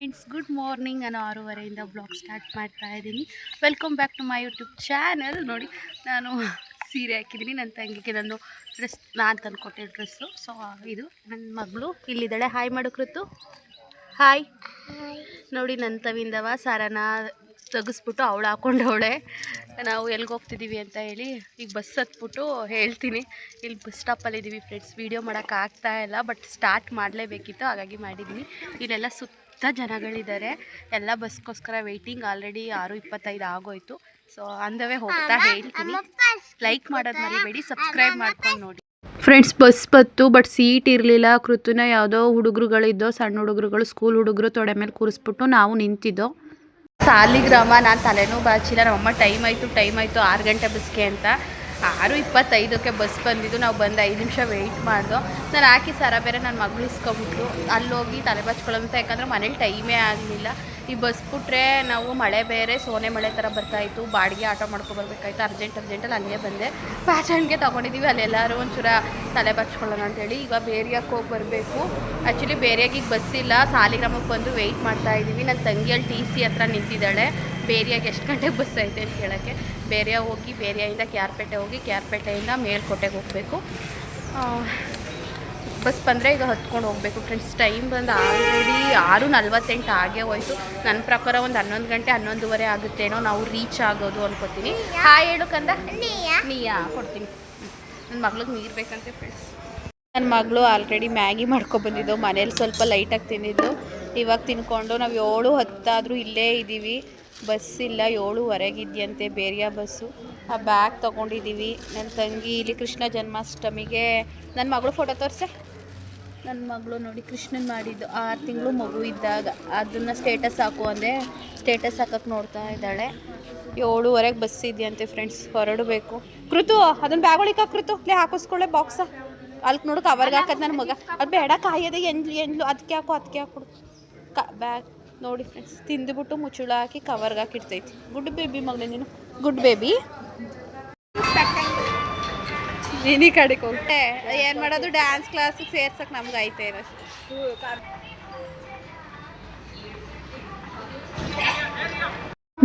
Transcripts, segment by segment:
Friends good morning ನಾನು ಆರೂವರೆಯಿಂದ blog start ಮಾಡ್ತಾ ಇದ್ದೀನಿ. Welcome back to my YouTube channel ನೋಡಿ, ನಾನು ಸೀರೆ ಹಾಕಿದ್ದೀನಿ. ನನ್ನ ತಂಗಿಗೆ ನಂದು ಡ್ರೆಸ್ ನಾನು ತಂದುಕೊಟ್ಟೆ ಡ್ರೆಸ್ಸು ಸೊ ಇದು ನನ್ನ ಮಗಳು ಇಲ್ಲಿದ್ದಾಳೆ. ಹಾಯ್ ಮಾಡೋಕ್ರತ್ತು ಹಾಯ್ ನೋಡಿ ನನ್ನ ತವಿಂದವ ಸಾರನ ತೆಗೆಸ್ಬಿಟ್ಟು ಅವಳು ಹಾಕೊಂಡವಳೆ. ನಾವು ಎಲ್ಲಿಗೆ ಹೋಗ್ತಿದ್ದೀವಿ ಅಂತ ಹೇಳಿ ಈಗ ಬಸ್ ಹತ್ಬಿಟ್ಟು ಹೇಳ್ತೀನಿ. ಇಲ್ಲಿ ಬಸ್ ಸ್ಟಾಪಲ್ಲಿದ್ದೀವಿ ಫ್ರೆಂಡ್ಸ್ ವೀಡಿಯೋ ಮಾಡೋಕ್ಕಾಗ್ತಾ ಇಲ್ಲ ಬಟ್ ಸ್ಟಾರ್ಟ್ ಮಾಡಲೇಬೇಕಿತ್ತು. ಹಾಗಾಗಿ ಮಾಡಿದ್ದೀನಿ ಇಲ್ಲೆಲ್ಲ ಸುತ್ತ ಜನಗಳಿದ್ದಾರೆ. ಎಲ್ಲ ಬಸ್ಗೋಸ್ಕರ ವೆಯ್ಟಿಂಗ್ ಆಲ್ರೆಡಿ ಆರು ಇಪ್ಪತ್ತೈದು ಆಗೋಯ್ತು. ಸೊ ಅಂದವೇ ಹೋಗ್ತಾ ಹೇಳ್ತೀನಿ. ಲೈಕ್ ಮಾಡೋದು ಮರಿಬೇಡಿ ಸಬ್ಸ್ಕ್ರೈಬ್ ಮಾಡ್ಕೊಂಡು ನೋಡಿ. ಫ್ರೆಂಡ್ಸ್ ಬಸ್ ಬತ್ತು ಬಟ್ ಸೀಟ್ ಇರಲಿಲ್ಲ. ಕೃತುನ ಯಾವುದೋ ಹುಡುಗರುಗಳಿದ್ದೋ ಸಣ್ಣ ಹುಡುಗರುಗಳು ಸ್ಕೂಲ್ ಹುಡುಗರು ತೊಡೆ ಮೇಲೆ ಕೂರಿಸ್ಬಿಟ್ಟು ನಾವು ನಿಂತಿದ್ದೋ. ಸಾಲಿಗ್ರಾಮ ನಾನು ತಲೆನೂ ಬಾಚಿಲ್ಲ. ನಮ್ಮಮ್ಮ ಟೈಮ್ ಆಯಿತು ಟೈಮ್ ಆಯಿತು ಆರು ಗಂಟೆ ಬಸ್ಗೆ ಅಂತ. ಆರು ಇಪ್ಪತ್ತೈದಕ್ಕೆ ಬಸ್ ಬಂದಿದ್ದು. ನಾವು ಬಂದು ಐದು ನಿಮಿಷ ವೆಯ್ಟ್ ಮಾಡ್ದೋ. ನಾನು ಹಾಕಿ ಸರ ಬೇರೆ ನನ್ನ ಮಗಳು ಇಸ್ಕೊಬಿಟ್ರು ಅಲ್ಲೋಗಿ ತಲೆ ಬಾಚ್ಕೊಳ್ಳೋಂತ ಯಾಕಂದ್ರೆ ಮನೇಲಿ ಟೈಮೇ ಆಗಲಿಲ್ಲ. ಈ ಬಸ್ ಬಿಟ್ರೆ ನಾವು ಮಳೆ ಬೇರೆ, ಸೋನೆ ಮಳೆ ಥರ ಬರ್ತಾಯಿತ್ತು ಬಾಡಿಗೆ ಆಟೋ ಮಾಡ್ಕೊಬರ್ಬೇಕಾಯ್ತು ಅರ್ಜೆಂಟ್ ಅರ್ಜೆಂಟಲ್ಲಿ ಹಂಗೆ ಬಂದೆ. ಪ್ಯಾಟರ್ನ್ಗೆ ತೊಗೊಂಡಿದ್ದೀವಿ ಅಲ್ಲೆಲ್ಲರೂ ಒಂಚೂರ ತಲೆ ಬಚ್ಕೊಳ್ಳೋಣ ಅಂತೇಳಿ. ಈಗ ಬೇರಿಯಾಕ್ಕೆ ಹೋಗಿ ಬರಬೇಕು. ಆ್ಯಕ್ಚುಲಿ ಬೇರೆಯಾಗಿ ಈಗ ಇಲ್ಲ. ಸಾಲಿಗ್ರಾಮಕ್ಕೆ ಬಂದು ವೆಯ್ಟ್ ಮಾಡ್ತಾ ಇದ್ದೀವಿ. ನನ್ನ ತಂಗಿಯಲ್ಲಿ ಟಿ ಸಿ ಹತ್ರ ನಿಂತಿದ್ದಾಳೆ. ಬೇರಿಯಾಗಿ ಎಷ್ಟು ಗಂಟೆಗೆ ಬಸ್ ಐತೆ ಅಂತ ಕೇಳೋಕ್ಕೆ. ಬೇರೆಯ ಹೋಗಿ, ಬೇರೆಯಿಂದ ಕ್ಯಾರ್ಪೇಟೆ ಹೋಗಿ ಕ್ಯಾರ್ಪೇಟೆಯಿಂದ ಮೇಲ್ಕೋಟೆಗೆ ಹೋಗಬೇಕು. ಬಸ್ ಬಂದರೆ ಈಗ ಹತ್ಕೊಂಡು ಹೋಗಬೇಕು ಫ್ರೆಂಡ್ಸ್. ಟೈಮ್ ಬಂದು ಆಲ್ರೆಡಿ ಆರು ನಲ್ವತ್ತೆಂಟು ಆಗೇ ಹೋಯಿತು. ನನ್ನ ಪ್ರಕಾರ ಒಂದು ಹನ್ನೊಂದು ಗಂಟೆ ಹನ್ನೊಂದುವರೆ ಆಗುತ್ತೇನೋ ನಾವು ರೀಚ್ ಆಗೋದು ಅನ್ಕೋತೀನಿ. ಹಾಯ್ ಹೇಳು ಕಂದ. ನೀಯಾ? ಕೊಡ್ತೀನಿ. ನನ್ನ ಮಗ್ಳಿಗೆ ನೀರು ಬೇಕಂತೆ ಫ್ರೆಂಡ್ಸ್. ನನ್ನ ಮಗಳು ಆಲ್ರೆಡಿ ಮ್ಯಾಗಿ ಮಾಡ್ಕೊಬಂದಿದ್ದು ಮನೇಲಿ ಸ್ವಲ್ಪ ಲೈಟಾಗಿ ತಿಂದಿದ್ದು. ಇವಾಗ ತಿನ್ಕೊಂಡು ನಾವು ಏಳು ಹತ್ತಾದರೂ ಇಲ್ಲೇ ಇದ್ದೀವಿ ಬಸ್ ಇಲ್ಲ ಏಳುವರೆಗಿದ್ಯಂತೆ ಬೇರಿಯ ಬಸ್ಸು. ಆ ಬ್ಯಾಗ್ ತೊಗೊಂಡಿದ್ದೀವಿ ನನ್ನ ತಂಗಿ ಇಲ್ಲಿ ಕೃಷ್ಣ ಜನ್ಮಾಷ್ಟಮಿಗೆ. ನನ್ನ ಮಗಳು ಫೋಟೋ ತೋರಿಸೆ? ನನ್ನ ಮಗಳು ನೋಡಿ ಕೃಷ್ಣನ್ ಮಾಡಿದ್ದು ಆರು ತಿಂಗಳು ಮಗು ಇದ್ದಾಗ. ಅದನ್ನು ಸ್ಟೇಟಸ್ ಹಾಕು ಅಂದೆ ಸ್ಟೇಟಸ್ ಹಾಕಕ್ಕೆ ನೋಡ್ತಾ ಇದ್ದಾಳೆ. ಏಳುವರೆಗೆ ಬಸ್ ಇದೆಯಂತೆ ಫ್ರೆಂಡ್ಸ್ ಹೊರಡಬೇಕು ಕೃತು ಅದನ್ನ ಬ್ಯಾಗ್ ಒಳಗೆ ಕೃತು. ಲೇ ಹಾಕಿಸ್ಕೊಳ್ಳೆ ಬಾಕ್ಸ ಅಲ್ಲಿ ನೋಡು ಕವರ್ಗೆ ಹಾಕದ್ ನನ್ನ ಮಗ. ಅದು ಬೇಡ, ಕಾಯೋದೇ ಎಂದ್ಲು ಎಂದ್ಲು ಅದಕ್ಕೆ ಹಾಕು ಅದಕ್ಕೆ ಹಾಕೊಡು ಕ ಬ್ಯಾಗ್ ನೋಡಿ ಫ್ರೆಂಡ್ಸ್ ತಿಂದುಬಿಟ್ಟು ಮುಚ್ಚುಳ ಹಾಕಿ ಕವರ್ಗೆ ಹಾಕಿಡ್ತೈತಿ. ಗುಡ್ ಬೇಬಿ ಮಗಳೇ ನೀನು. ಗುಡ್ ಬೇಬಿ ನೀನಿ ಕಡೆಗೆ ಹೋಗ್ತೆ ಏನು ಮಾಡೋದು? ಡ್ಯಾನ್ಸ್ ಕ್ಲಾಸಿಗೆ ಸೇರ್ಸಕ್ಕೆ ನಮ್ಗೆ ಐತೆ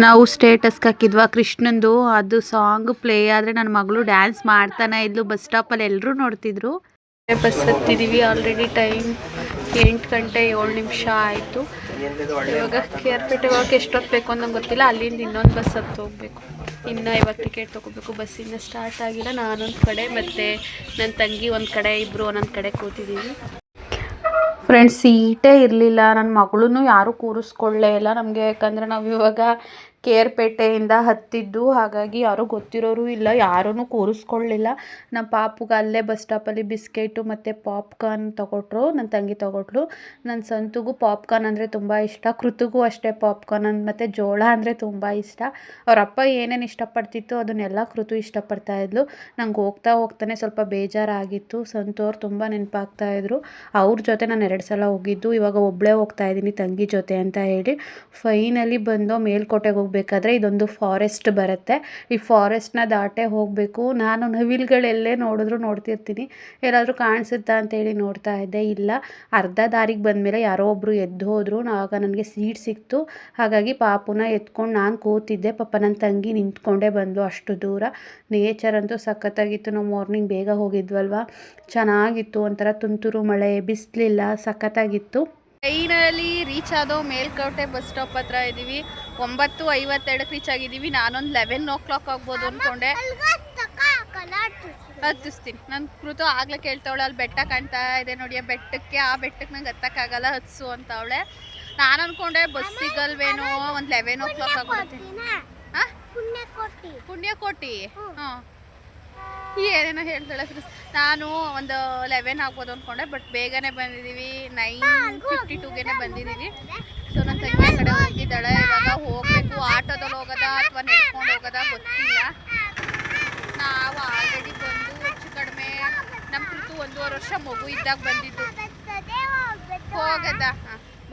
ನಾವು ಸ್ಟೇಟಸ್ಗೆ ಹಾಕಿದ್ವಾ ಕೃಷ್ಣಂದು. ಅದು ಸಾಂಗ್ ಪ್ಲೇ ಆದರೆ ನನ್ನ ಮಗಳು ಡ್ಯಾನ್ಸ್ ಮಾಡ್ತಾನೆ ಇದ್ಲು. ಬಸ್ ಸ್ಟಾಪಲ್ಲಿ ಎಲ್ಲರೂ ನೋಡ್ತಿದ್ರು. ಬಸ್ ಹತ್ತಿದೀವಿ ಆಲ್ರೆಡಿ ಟೈಮ್ ಎಂಟು ಗಂಟೆ ಏಳು ನಿಮಿಷ ಆಯಿತು. ಇವಾಗ ಕೇರ್ಪೇಟೆ ಹೋಗಕ್ಕೆ ಎಷ್ಟೊತ್ತು ಬೇಕು ಅಂತ ನಂಗೆ ಗೊತ್ತಿಲ್ಲ. ಅಲ್ಲಿಂದ ಇನ್ನೊಂದು ಬಸ್ ಹತ್ತು ಹೋಗ್ಬೇಕು. ಇನ್ನು ಇವಾಗ ಟಿಕೆಟ್ ತೊಗೋಬೇಕು. ಬಸ್ ಇನ್ನೂ ಸ್ಟಾರ್ಟ್ ಆಗಿಲ್ಲ. ನಾನೊಂದು ಕಡೆ ಮತ್ತು ನನ್ನ ತಂಗಿ ಒಂದು ಕಡೆ ಇಬ್ಬರು ಒಂದೊಂದು ಕಡೆ ಕೂತಿದ್ದೀವಿ ಫ್ರೆಂಡ್ಸ್ ಸೀಟೇ ಇರಲಿಲ್ಲ. ನನ್ನ ಮಗಳೂ ಯಾರೂ ಕೂರಿಸ್ಕೊಳ್ಳೇ ಇಲ್ಲ ನಮಗೆ. ಯಾಕಂದರೆ ನಾವು ಇವಾಗ ಕೇರ್ಪೇಟೆಯಿಂದ ಹತ್ತಿದ್ದು. ಹಾಗಾಗಿ ಯಾರೂ ಗೊತ್ತಿರೋರು ಇಲ್ಲ ಯಾರೂ ಕೂರಿಸ್ಕೊಳ್ಳಿಲ್ಲ. ನಮ್ಮ ಪಾಪುಗೆ ಅಲ್ಲೇ ಬಸ್ ಸ್ಟಾಪಲ್ಲಿ ಬಿಸ್ಕೆಟು ಮತ್ತು ಪಾಪ್ಕಾರ್ನ್ ತೊಗೊಟ್ರು ನನ್ನ ತಂಗಿ ತೊಗೊಟ್ಲು. ನನ್ನ ಸಂತುಗೂ ಪಾಪ್ಕಾರ್ನ್ ಅಂದರೆ ತುಂಬ ಇಷ್ಟ, ಕೃತಿಗೂ ಅಷ್ಟೇ ಪಾಪ್ಕಾರ್ನ್ ಅಂದ್ ಮತ್ತು ಜೋಳ ಅಂದರೆ ತುಂಬ ಇಷ್ಟ. ಅವ್ರ ಅಪ್ಪ ಏನೇನು ಇಷ್ಟಪಡ್ತಿತ್ತು ಅದನ್ನೆಲ್ಲ ಕೃತು ಇಷ್ಟಪಡ್ತಾ ಇದ್ಲು. ನಂಗೆ ಹೋಗ್ತಾ ಹೋಗ್ತಾನೆ ಸ್ವಲ್ಪ ಬೇಜಾರಾಗಿತ್ತು. ಸಂತೋರು ತುಂಬ ನೆನಪಾಗ್ತಾಯಿದ್ರು ಅವ್ರ ಜೊತೆ ನಾನು ಎರಡು ಸಲ ಹೋಗಿದ್ದು. ಇವಾಗ ಒಬ್ಬಳೇ ಹೋಗ್ತಾ ಇದ್ದೀನಿ ತಂಗಿ ಜೊತೆ ಅಂತ ಹೇಳಿ. ಫೈನಲಿ ಬಂದು ಮೇಲ್ಕೋಟೆಗೆ ಹೋಗ್ಬೇಕಾದ್ರೆ ಇದೊಂದು ಫಾರೆಸ್ಟ್ ಬರುತ್ತೆ. ಈ ಫಾರೆಸ್ಟ್ನ ದಾಟೆ ಹೋಗಬೇಕು. ನಾನು ನವಿಲುಗಳೆಲ್ಲೇ ನೋಡಿದ್ರು ನೋಡ್ತಿರ್ತೀನಿ. ಎಲ್ಲಾದರೂ ಕಾಣಿಸುತ್ತಾ ಅಂತೇಳಿ ನೋಡ್ತಾ ಇದ್ದೆ. ಇಲ್ಲ, ಅರ್ಧ ದಾರಿಗೆ ಬಂದಮೇಲೆ ಯಾರೋ ಒಬ್ಬರು ಎದ್ದು ಹೋದರು. ಆಗ ನನಗೆ ಸೀಟ್ ಸಿಕ್ತು. ಹಾಗಾಗಿ ಪಾಪುನ ಎತ್ಕೊಂಡು ನಾನು ಕೂತಿದ್ದೆ. ಪಾಪ ನನ್ನ ತಂಗಿ ನಿಂತ್ಕೊಂಡೇ ಬಂದು ಅಷ್ಟು ದೂರ. ನೇಚರ್ ಅಂತೂ ಸಖತ್ತಾಗಿತ್ತು. ನಾವು ಮಾರ್ನಿಂಗ್ ಬೇಗ ಹೋಗಿದ್ವಲ್ವ? ಚೆನ್ನಾಗಿತ್ತು. ಒಂಥರ ತುಂತುರು ಮಳೆ, ಬಿಸಿಲಿಲ್ಲ, ಸಖತ್ತಾಗಿತ್ತು. ಟ್ರೈನಲ್ಲಿ ರೀಚ್ ಆದೋ ಮೇಲ್ಕೋಟೆ ಬಸ್ ಸ್ಟಾಪ್ ಹತ್ರ ಇದ್ದೀವಿ ಒಂಬತ್ತು ಐವತ್ತೆರಡಕ್ಕೆ ರೀಚ್ ಆಗಿದ್ದೀವಿ ನಾನೊಂದು ಲೆವೆನ್ ಓ ಕ್ಲಾಕ್ ಆಗ್ಬೋದು ಅಂದ್ಕೊಂಡೆ ಹತ್ತಿಸ್ತೀನಿ ನನ್ನ ಕೃತು ಆಗ್ಲೇ ಕೇಳ್ತಾವಳೆ ಅಲ್ಲಿ ಬೆಟ್ಟ ಕಾಣ್ತಾ ಇದೆ ನೋಡಿ ಆ ಬೆಟ್ಟಕ್ಕೆ ಆ ಬೆಟ್ಟಕ್ಕೆ ನಂಗೆ ಹತ್ತಕ್ಕಾಗಲ್ಲ ಹತ್ಸು ಅಂತವಳೆ ನಾನು ಅಂದ್ಕೊಂಡೆ ಬಸ್ ಸಿಗಲ್ವೇನೋ ಒಂದು ಲೆವೆನ್ ಓ ಕ್ಲಾಕ್ ಆಗ್ಬಿಡುತ್ತೆ. ಹಾಂ? ಪುಣ್ಯಕೋಟಿ ಹಾಂ. ಏನೇನೋ ಹೇಳ್ತಾಳೆ ಫ್ರೆಂಡ್ಸ್ ನಾನು ಒಂದು ಲೆವೆನ್ ಆಗ್ಬೋದು ಅಂದ್ಕೊಂಡೆ ಬಟ್ ಬೇಗನೆ ಬಂದಿದ್ದೀವಿ ನೈನ್ ಫಿಫ್ಟಿ ಟೂಗೆನೆ ಬಂದಿದ್ದೀವಿ ಸೊ ನನ್ನ ತಂಗಿ ಕಡೆ ಹೋಗಿದ್ದಾಳೆ. ಇವಾಗ ಹೋಗಬೇಕು. ಆಟೋದಲ್ಲಿ ಹೋಗೋದ ಅಥವಾ ನಡ್ಕೊಂಡು ಹೋಗೋದಾ ಗೊತ್ತಿಲ್ಲ. ನಾವು ಆಲ್ರೆಡಿ ಬಂದು ಹೆಚ್ಚು ಕಡಿಮೆ ನಮ್ಮ ಕುರಿತು ಒಂದೂವರೆ ವರ್ಷ ಮಗು ಇದ್ದಾಗ ಬಂದಿದ್ದು. ಹೋಗದ?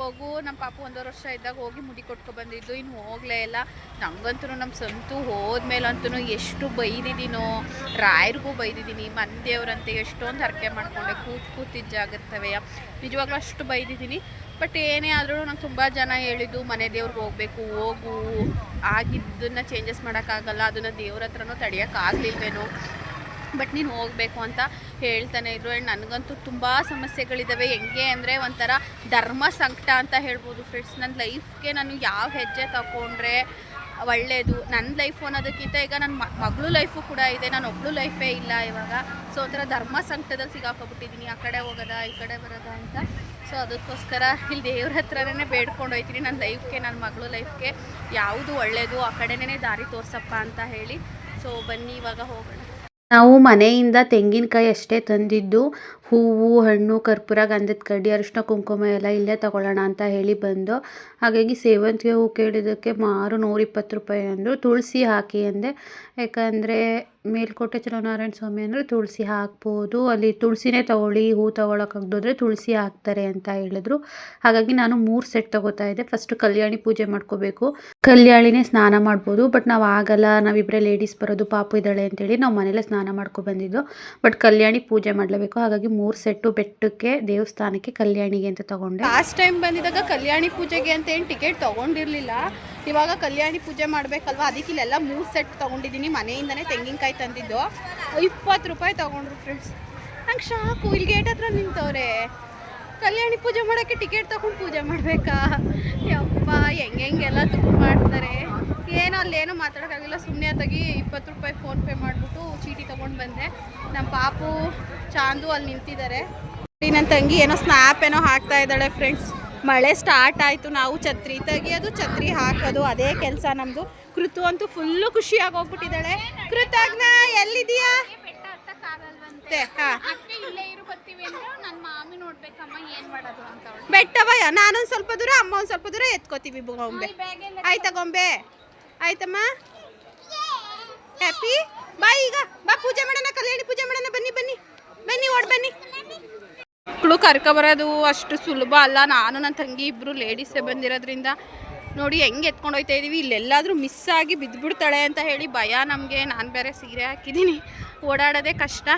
ಮಗು ನಮ್ಮ ಪಾಪ ಒಂದೂವರೆ ವರ್ಷ ಇದ್ದಾಗ ಹೋಗಿ ಮುಡಿ ಕೊಟ್ಕೊ ಬಂದಿದ್ದು. ಇನ್ನು ಹೋಗಲೇ ಇಲ್ಲ. ನಂಗಂತೂ ನಮ್ಮ ಸಂತು ಹೋದ್ಮೇಲಂತೂ ಎಷ್ಟು ಬೈದಿದ್ದೀನೋ ರಾಯರಿಗೂ ಬೈದಿದ್ದೀನಿ ಮಂದೇವ್ರಂತೆ ಎಷ್ಟೊಂದು ಹರಕೆ ಮಾಡಿಕೊಂಡೆ. ಕೂತ್ ಕೂತಿದ್ದ ಜಾಗತ್ತವೆ. ನಿಜವಾಗ್ಲೂ ಅಷ್ಟು ಬೈದಿದ್ದೀನಿ ಬಟ್ ಏನೇ ಆದರೂ ನಂಗೆ ತುಂಬ ಜನ ಹೇಳಿದ್ದು, ಮನೆ ದೇವ್ರಿಗೆ ಹೋಗಬೇಕು, ಹೋಗು. ಆಗಿದ್ದನ್ನು ಚೇಂಜಸ್ ಮಾಡೋಕ್ಕಾಗಲ್ಲ. ಅದನ್ನು ದೇವ್ರ ಹತ್ರನೂ ತಡೆಯೋಕ್ಕಾಗಲಿಲ್ವೇನೋ ಬಟ್ ನೀನು ಹೋಗಬೇಕು ಅಂತ ಹೇಳ್ತಾನೆ ಇದ್ರು. ಆ್ಯಂಡ್ ನನಗಂತೂ ತುಂಬ ಸಮಸ್ಯೆಗಳಿದ್ದಾವೆ ಹೆಂಗೆ ಅಂದರೆ ಒಂಥರ ಧರ್ಮ ಸಂಕಟ ಅಂತ ಹೇಳ್ಬೋದು ಫ್ರೆಂಡ್ಸ್ ನನ್ನ ಲೈಫ್ಗೆ ನಾನು ಯಾವ ಹೆಜ್ಜೆ ತಗೊಂಡ್ರೆ ಒಳ್ಳೆಯದು ನನ್ನ ಲೈಫು ಅನ್ನೋದಕ್ಕಿಂತ ಈಗ ನನ್ನ ಮಗಳು ಲೈಫು ಕೂಡ ಇದೆ. ನಾನು ಒಬ್ಳು ಲೈಫೇ ಇಲ್ಲ ಇವಾಗ. ಸೊ ಒಂಥರ ಧರ್ಮ ಸಂಕಟದಲ್ಲಿ ಸಿಗಾಕೊಬಿಟ್ಟಿದ್ದೀನಿ ಆ ಕಡೆ ಹೋಗೋದಾ, ಈ ಕಡೆ ಬರೋದಾ ಅಂತ. ಸೊ ಅದಕ್ಕೋಸ್ಕರ ಇಲ್ಲಿ ದೇವ್ರ ಹತ್ರನೇ ಬೇಡ್ಕೊಂಡು ಹೋಗ್ತೀನಿ ನನ್ನ ಲೈಫ್ಗೆ ನನ್ನ ಮಗಳು ಲೈಫ್ಗೆ ಯಾವುದು ಒಳ್ಳೆಯದು ಆ ಕಡೆನೇ ದಾರಿ ತೋರ್ಸಪ್ಪ ಅಂತ ಹೇಳಿ. ಸೊ ಬನ್ನಿ, ಇವಾಗ ಹೋಗೋಣ. ನಾವು ಮನೆಯಿಂದ ತೆಂಗಿನಕಾಯಿ ಅಷ್ಟೇ ತಂದಿದ್ದು, ಹೂವು, ಹಣ್ಣು, ಕರ್ಪೂರ, ಗಂಧದ ಕಡ್ಡಿ ಅರಿಶಿನ ಕುಂಕುಮ ಎಲ್ಲ ಇಲ್ಲೇ ತಗೊಳ್ಳೋಣ ಅಂತ ಹೇಳಿ ಬಂದು, ಹಾಗಾಗಿ ಸೇವಂತಿಗೆ ಹೂ ಕೇಳಿದ್ದಕ್ಕೆ ಮಾರು ನೂರಿಪ್ಪತ್ತು ರೂಪಾಯಿ ಅಂದರು. ತುಳಸಿ ಹಾಕಿ ಅಂದೆ. ಯಾಕಂದರೆ ಮೇಲ್ಕೋಟೆ ಚಲನಾರಾಯಣ ಸ್ವಾಮಿ ಅಂದರೆ ತುಳಸಿ ಹಾಕ್ಬೋದು. ಅಲ್ಲಿ ತುಳಸಿನೇ ತಗೊಳ್ಳಿ, ಹೂ ತೊಗೊಳಕ್ಕಾಗ್ದೋದ್ರೆ ತುಳಸಿ ಹಾಕ್ತಾರೆ ಅಂತ ಹೇಳಿದ್ರು. ಹಾಗಾಗಿ ನಾನು ಮೂರು ಸೆಟ್ ತೊಗೋತಾ ಇದ್ದೆ. ಫಸ್ಟು ಕಲ್ಯಾಣಿ ಪೂಜೆ ಮಾಡ್ಕೋಬೇಕು. ಕಲ್ಯಾಣಿನೇ ಸ್ನಾನ ಮಾಡ್ಬೋದು. ಬಟ್ ನಾವು ಆಗಲ್ಲ ನಾವಿಬ್ಬರೇ ಲೇಡೀಸ್ ಬರೋದು, ಪಾಪು ಇದ್ದಾಳೆ ಅಂತೇಳಿ ನಾವು ಮನೇಲೆ ಸ್ನಾನ ಮಾಡ್ಕೊ ಬಂದಿದ್ದು. ಬಟ್ ಕಲ್ಯಾಣಿ ಪೂಜೆ ಮಾಡಲೇಬೇಕು. ಹಾಗಾಗಿ ಮೂರು ಸೆಟ್ಟು ಬೆಟ್ಟಕ್ಕೆ, ದೇವಸ್ಥಾನಕ್ಕೆ ಕಲ್ಯಾಣಿಗೆ ಅಂತ ತಗೊಂಡೆ. ಲಾಸ್ಟ್ ಟೈಮ್ ಬಂದಿದ್ದಾಗ ಕಲ್ಯಾಣಿ ಪೂಜೆಗೆ ಅಂತ ಏನು ಟಿಕೆಟ್ ತೊಗೊಂಡಿರಲಿಲ್ಲ. ಇವಾಗ ಕಲ್ಯಾಣಿ ಪೂಜೆ ಮಾಡಬೇಕಲ್ವಾ? ಅದಕ್ಕೆ ಇಲ್ಲೆಲ್ಲ ಮೂರು ಸೆಟ್ ತೊಗೊಂಡಿದ್ದೀನಿ. ಮನೆಯಿಂದನೇ ತೆಂಗಿನಕಾಯಿ ತಂದಿದ್ದು. ಇಪ್ಪತ್ತು ರೂಪಾಯಿ ತೊಗೊಂಡ್ರು ಫ್ರೆಂಡ್ಸ್ ನಂಗೆ ಶಾಕು. ಇಲ್ಲಿ ಗೇಟ್ ಹತ್ರ ನಿಂತವ್ರೆ. ಕಲ್ಯಾಣಿ ಪೂಜೆ ಮಾಡೋಕ್ಕೆ ಟಿಕೆಟ್ ತೊಗೊಂಡು ಪೂಜೆ ಮಾಡಬೇಕಾ? ಯಪ್ಪ ಹೆಂಗೆ ಹೆಂಗೆಲ್ಲ ದುಡ್ಡು ಮಾಡ್ತಾರೆ. ಏನೋ ಅಲ್ಲೇನೋ ಮಾತಾಡೋಕ್ಕಾಗಿಲ್ಲ. ಸುಮ್ಮನೆ ತೆಗಿ ಇಪ್ಪತ್ತು ರೂಪಾಯಿ ಫೋನ್ಪೇ ಮಾಡಿಬಿಟ್ಟು ಚೀಟಿ ತೊಗೊಂಡು ಬಂದೆ. ನಮ್ಮ ಪಾಪು ಚಾಂದು ಅಲ್ಲಿ ನಿಂತಿದ್ದಾರೆ. ನನ್ನ ತಂಗಿ ಏನೋ ಸ್ನ್ಯಾಪ್ ಏನೋ ಹಾಕ್ತಾ ಇದ್ದಾಳೆ ಫ್ರೆಂಡ್ಸ್ ಮಳೆ ಸ್ಟಾರ್ಟ್ ಆಯಿತು ನಾವು ಛತ್ರಿ ತೆಗಿಯೋದು ಛತ್ರಿ ಹಾಕೋದು ಅದೇ ಕೆಲಸ ನಮ್ಮದು ಕೃತು ಅಂತೂ ಫುಲ್ಲು ಖುಷಿಯಾಗಿ ಹೋಗ್ಬಿಟ್ಟಿದ್ದಾಳೆ. ಕೃತಜ್ಞ ಎಲ್ಲಿದೆಯಾ ಬೆಟ್ಟವಯ್ಯ ನಾನೊಂದು ಸ್ವಲ್ಪ ದೂರ ಅಮ್ಮ ಒಂದು ಸ್ವಲ್ಪ ದೂರ ಎತ್ಕೋತೀವಿ ಗೊಂಬೆ ಆಯ್ತಾ ಗೊಂಬೆ? ಆಯ್ತಮ್ಮ? ಹ್ಯಾಪಿ ಬಾಯ್ ಈಗ ಬಾ ಪೂಜೆ ಮಾಡೋಣ ಕಲ್ಯಾಣಿ ಪೂಜೆ ಮಾಡೋಣ ಬನ್ನಿ ಬನ್ನಿ ಬನ್ನಿ ಓಡ್ ಬನ್ನಿ ಮಕ್ಕಳು ಕರ್ಕೊಬರೋದು ಅಷ್ಟು ಸುಲಭ ಅಲ್ಲ. ನಾನು ನನ್ನ ತಂಗಿ ಇಬ್ಬರು ಲೇಡೀಸೇ ಬಂದಿರೋದ್ರಿಂದ ನೋಡಿ ಹೆಂಗೆ ಎತ್ಕೊಂಡು ಹೋಗ್ತಾ ಇದ್ದೀವಿ ಇಲ್ಲೆಲ್ಲಾದರೂ ಮಿಸ್ ಆಗಿ ಬಿದ್ದುಬಿಡ್ತಾಳೆ ಅಂತ ಹೇಳಿ ಭಯ ನಮಗೆ. ನಾನು ಬೇರೆ ಸೀರೆ ಹಾಕಿದ್ದೀನಿ. ಓಡಾಡೋದೇ ಕಷ್ಟ.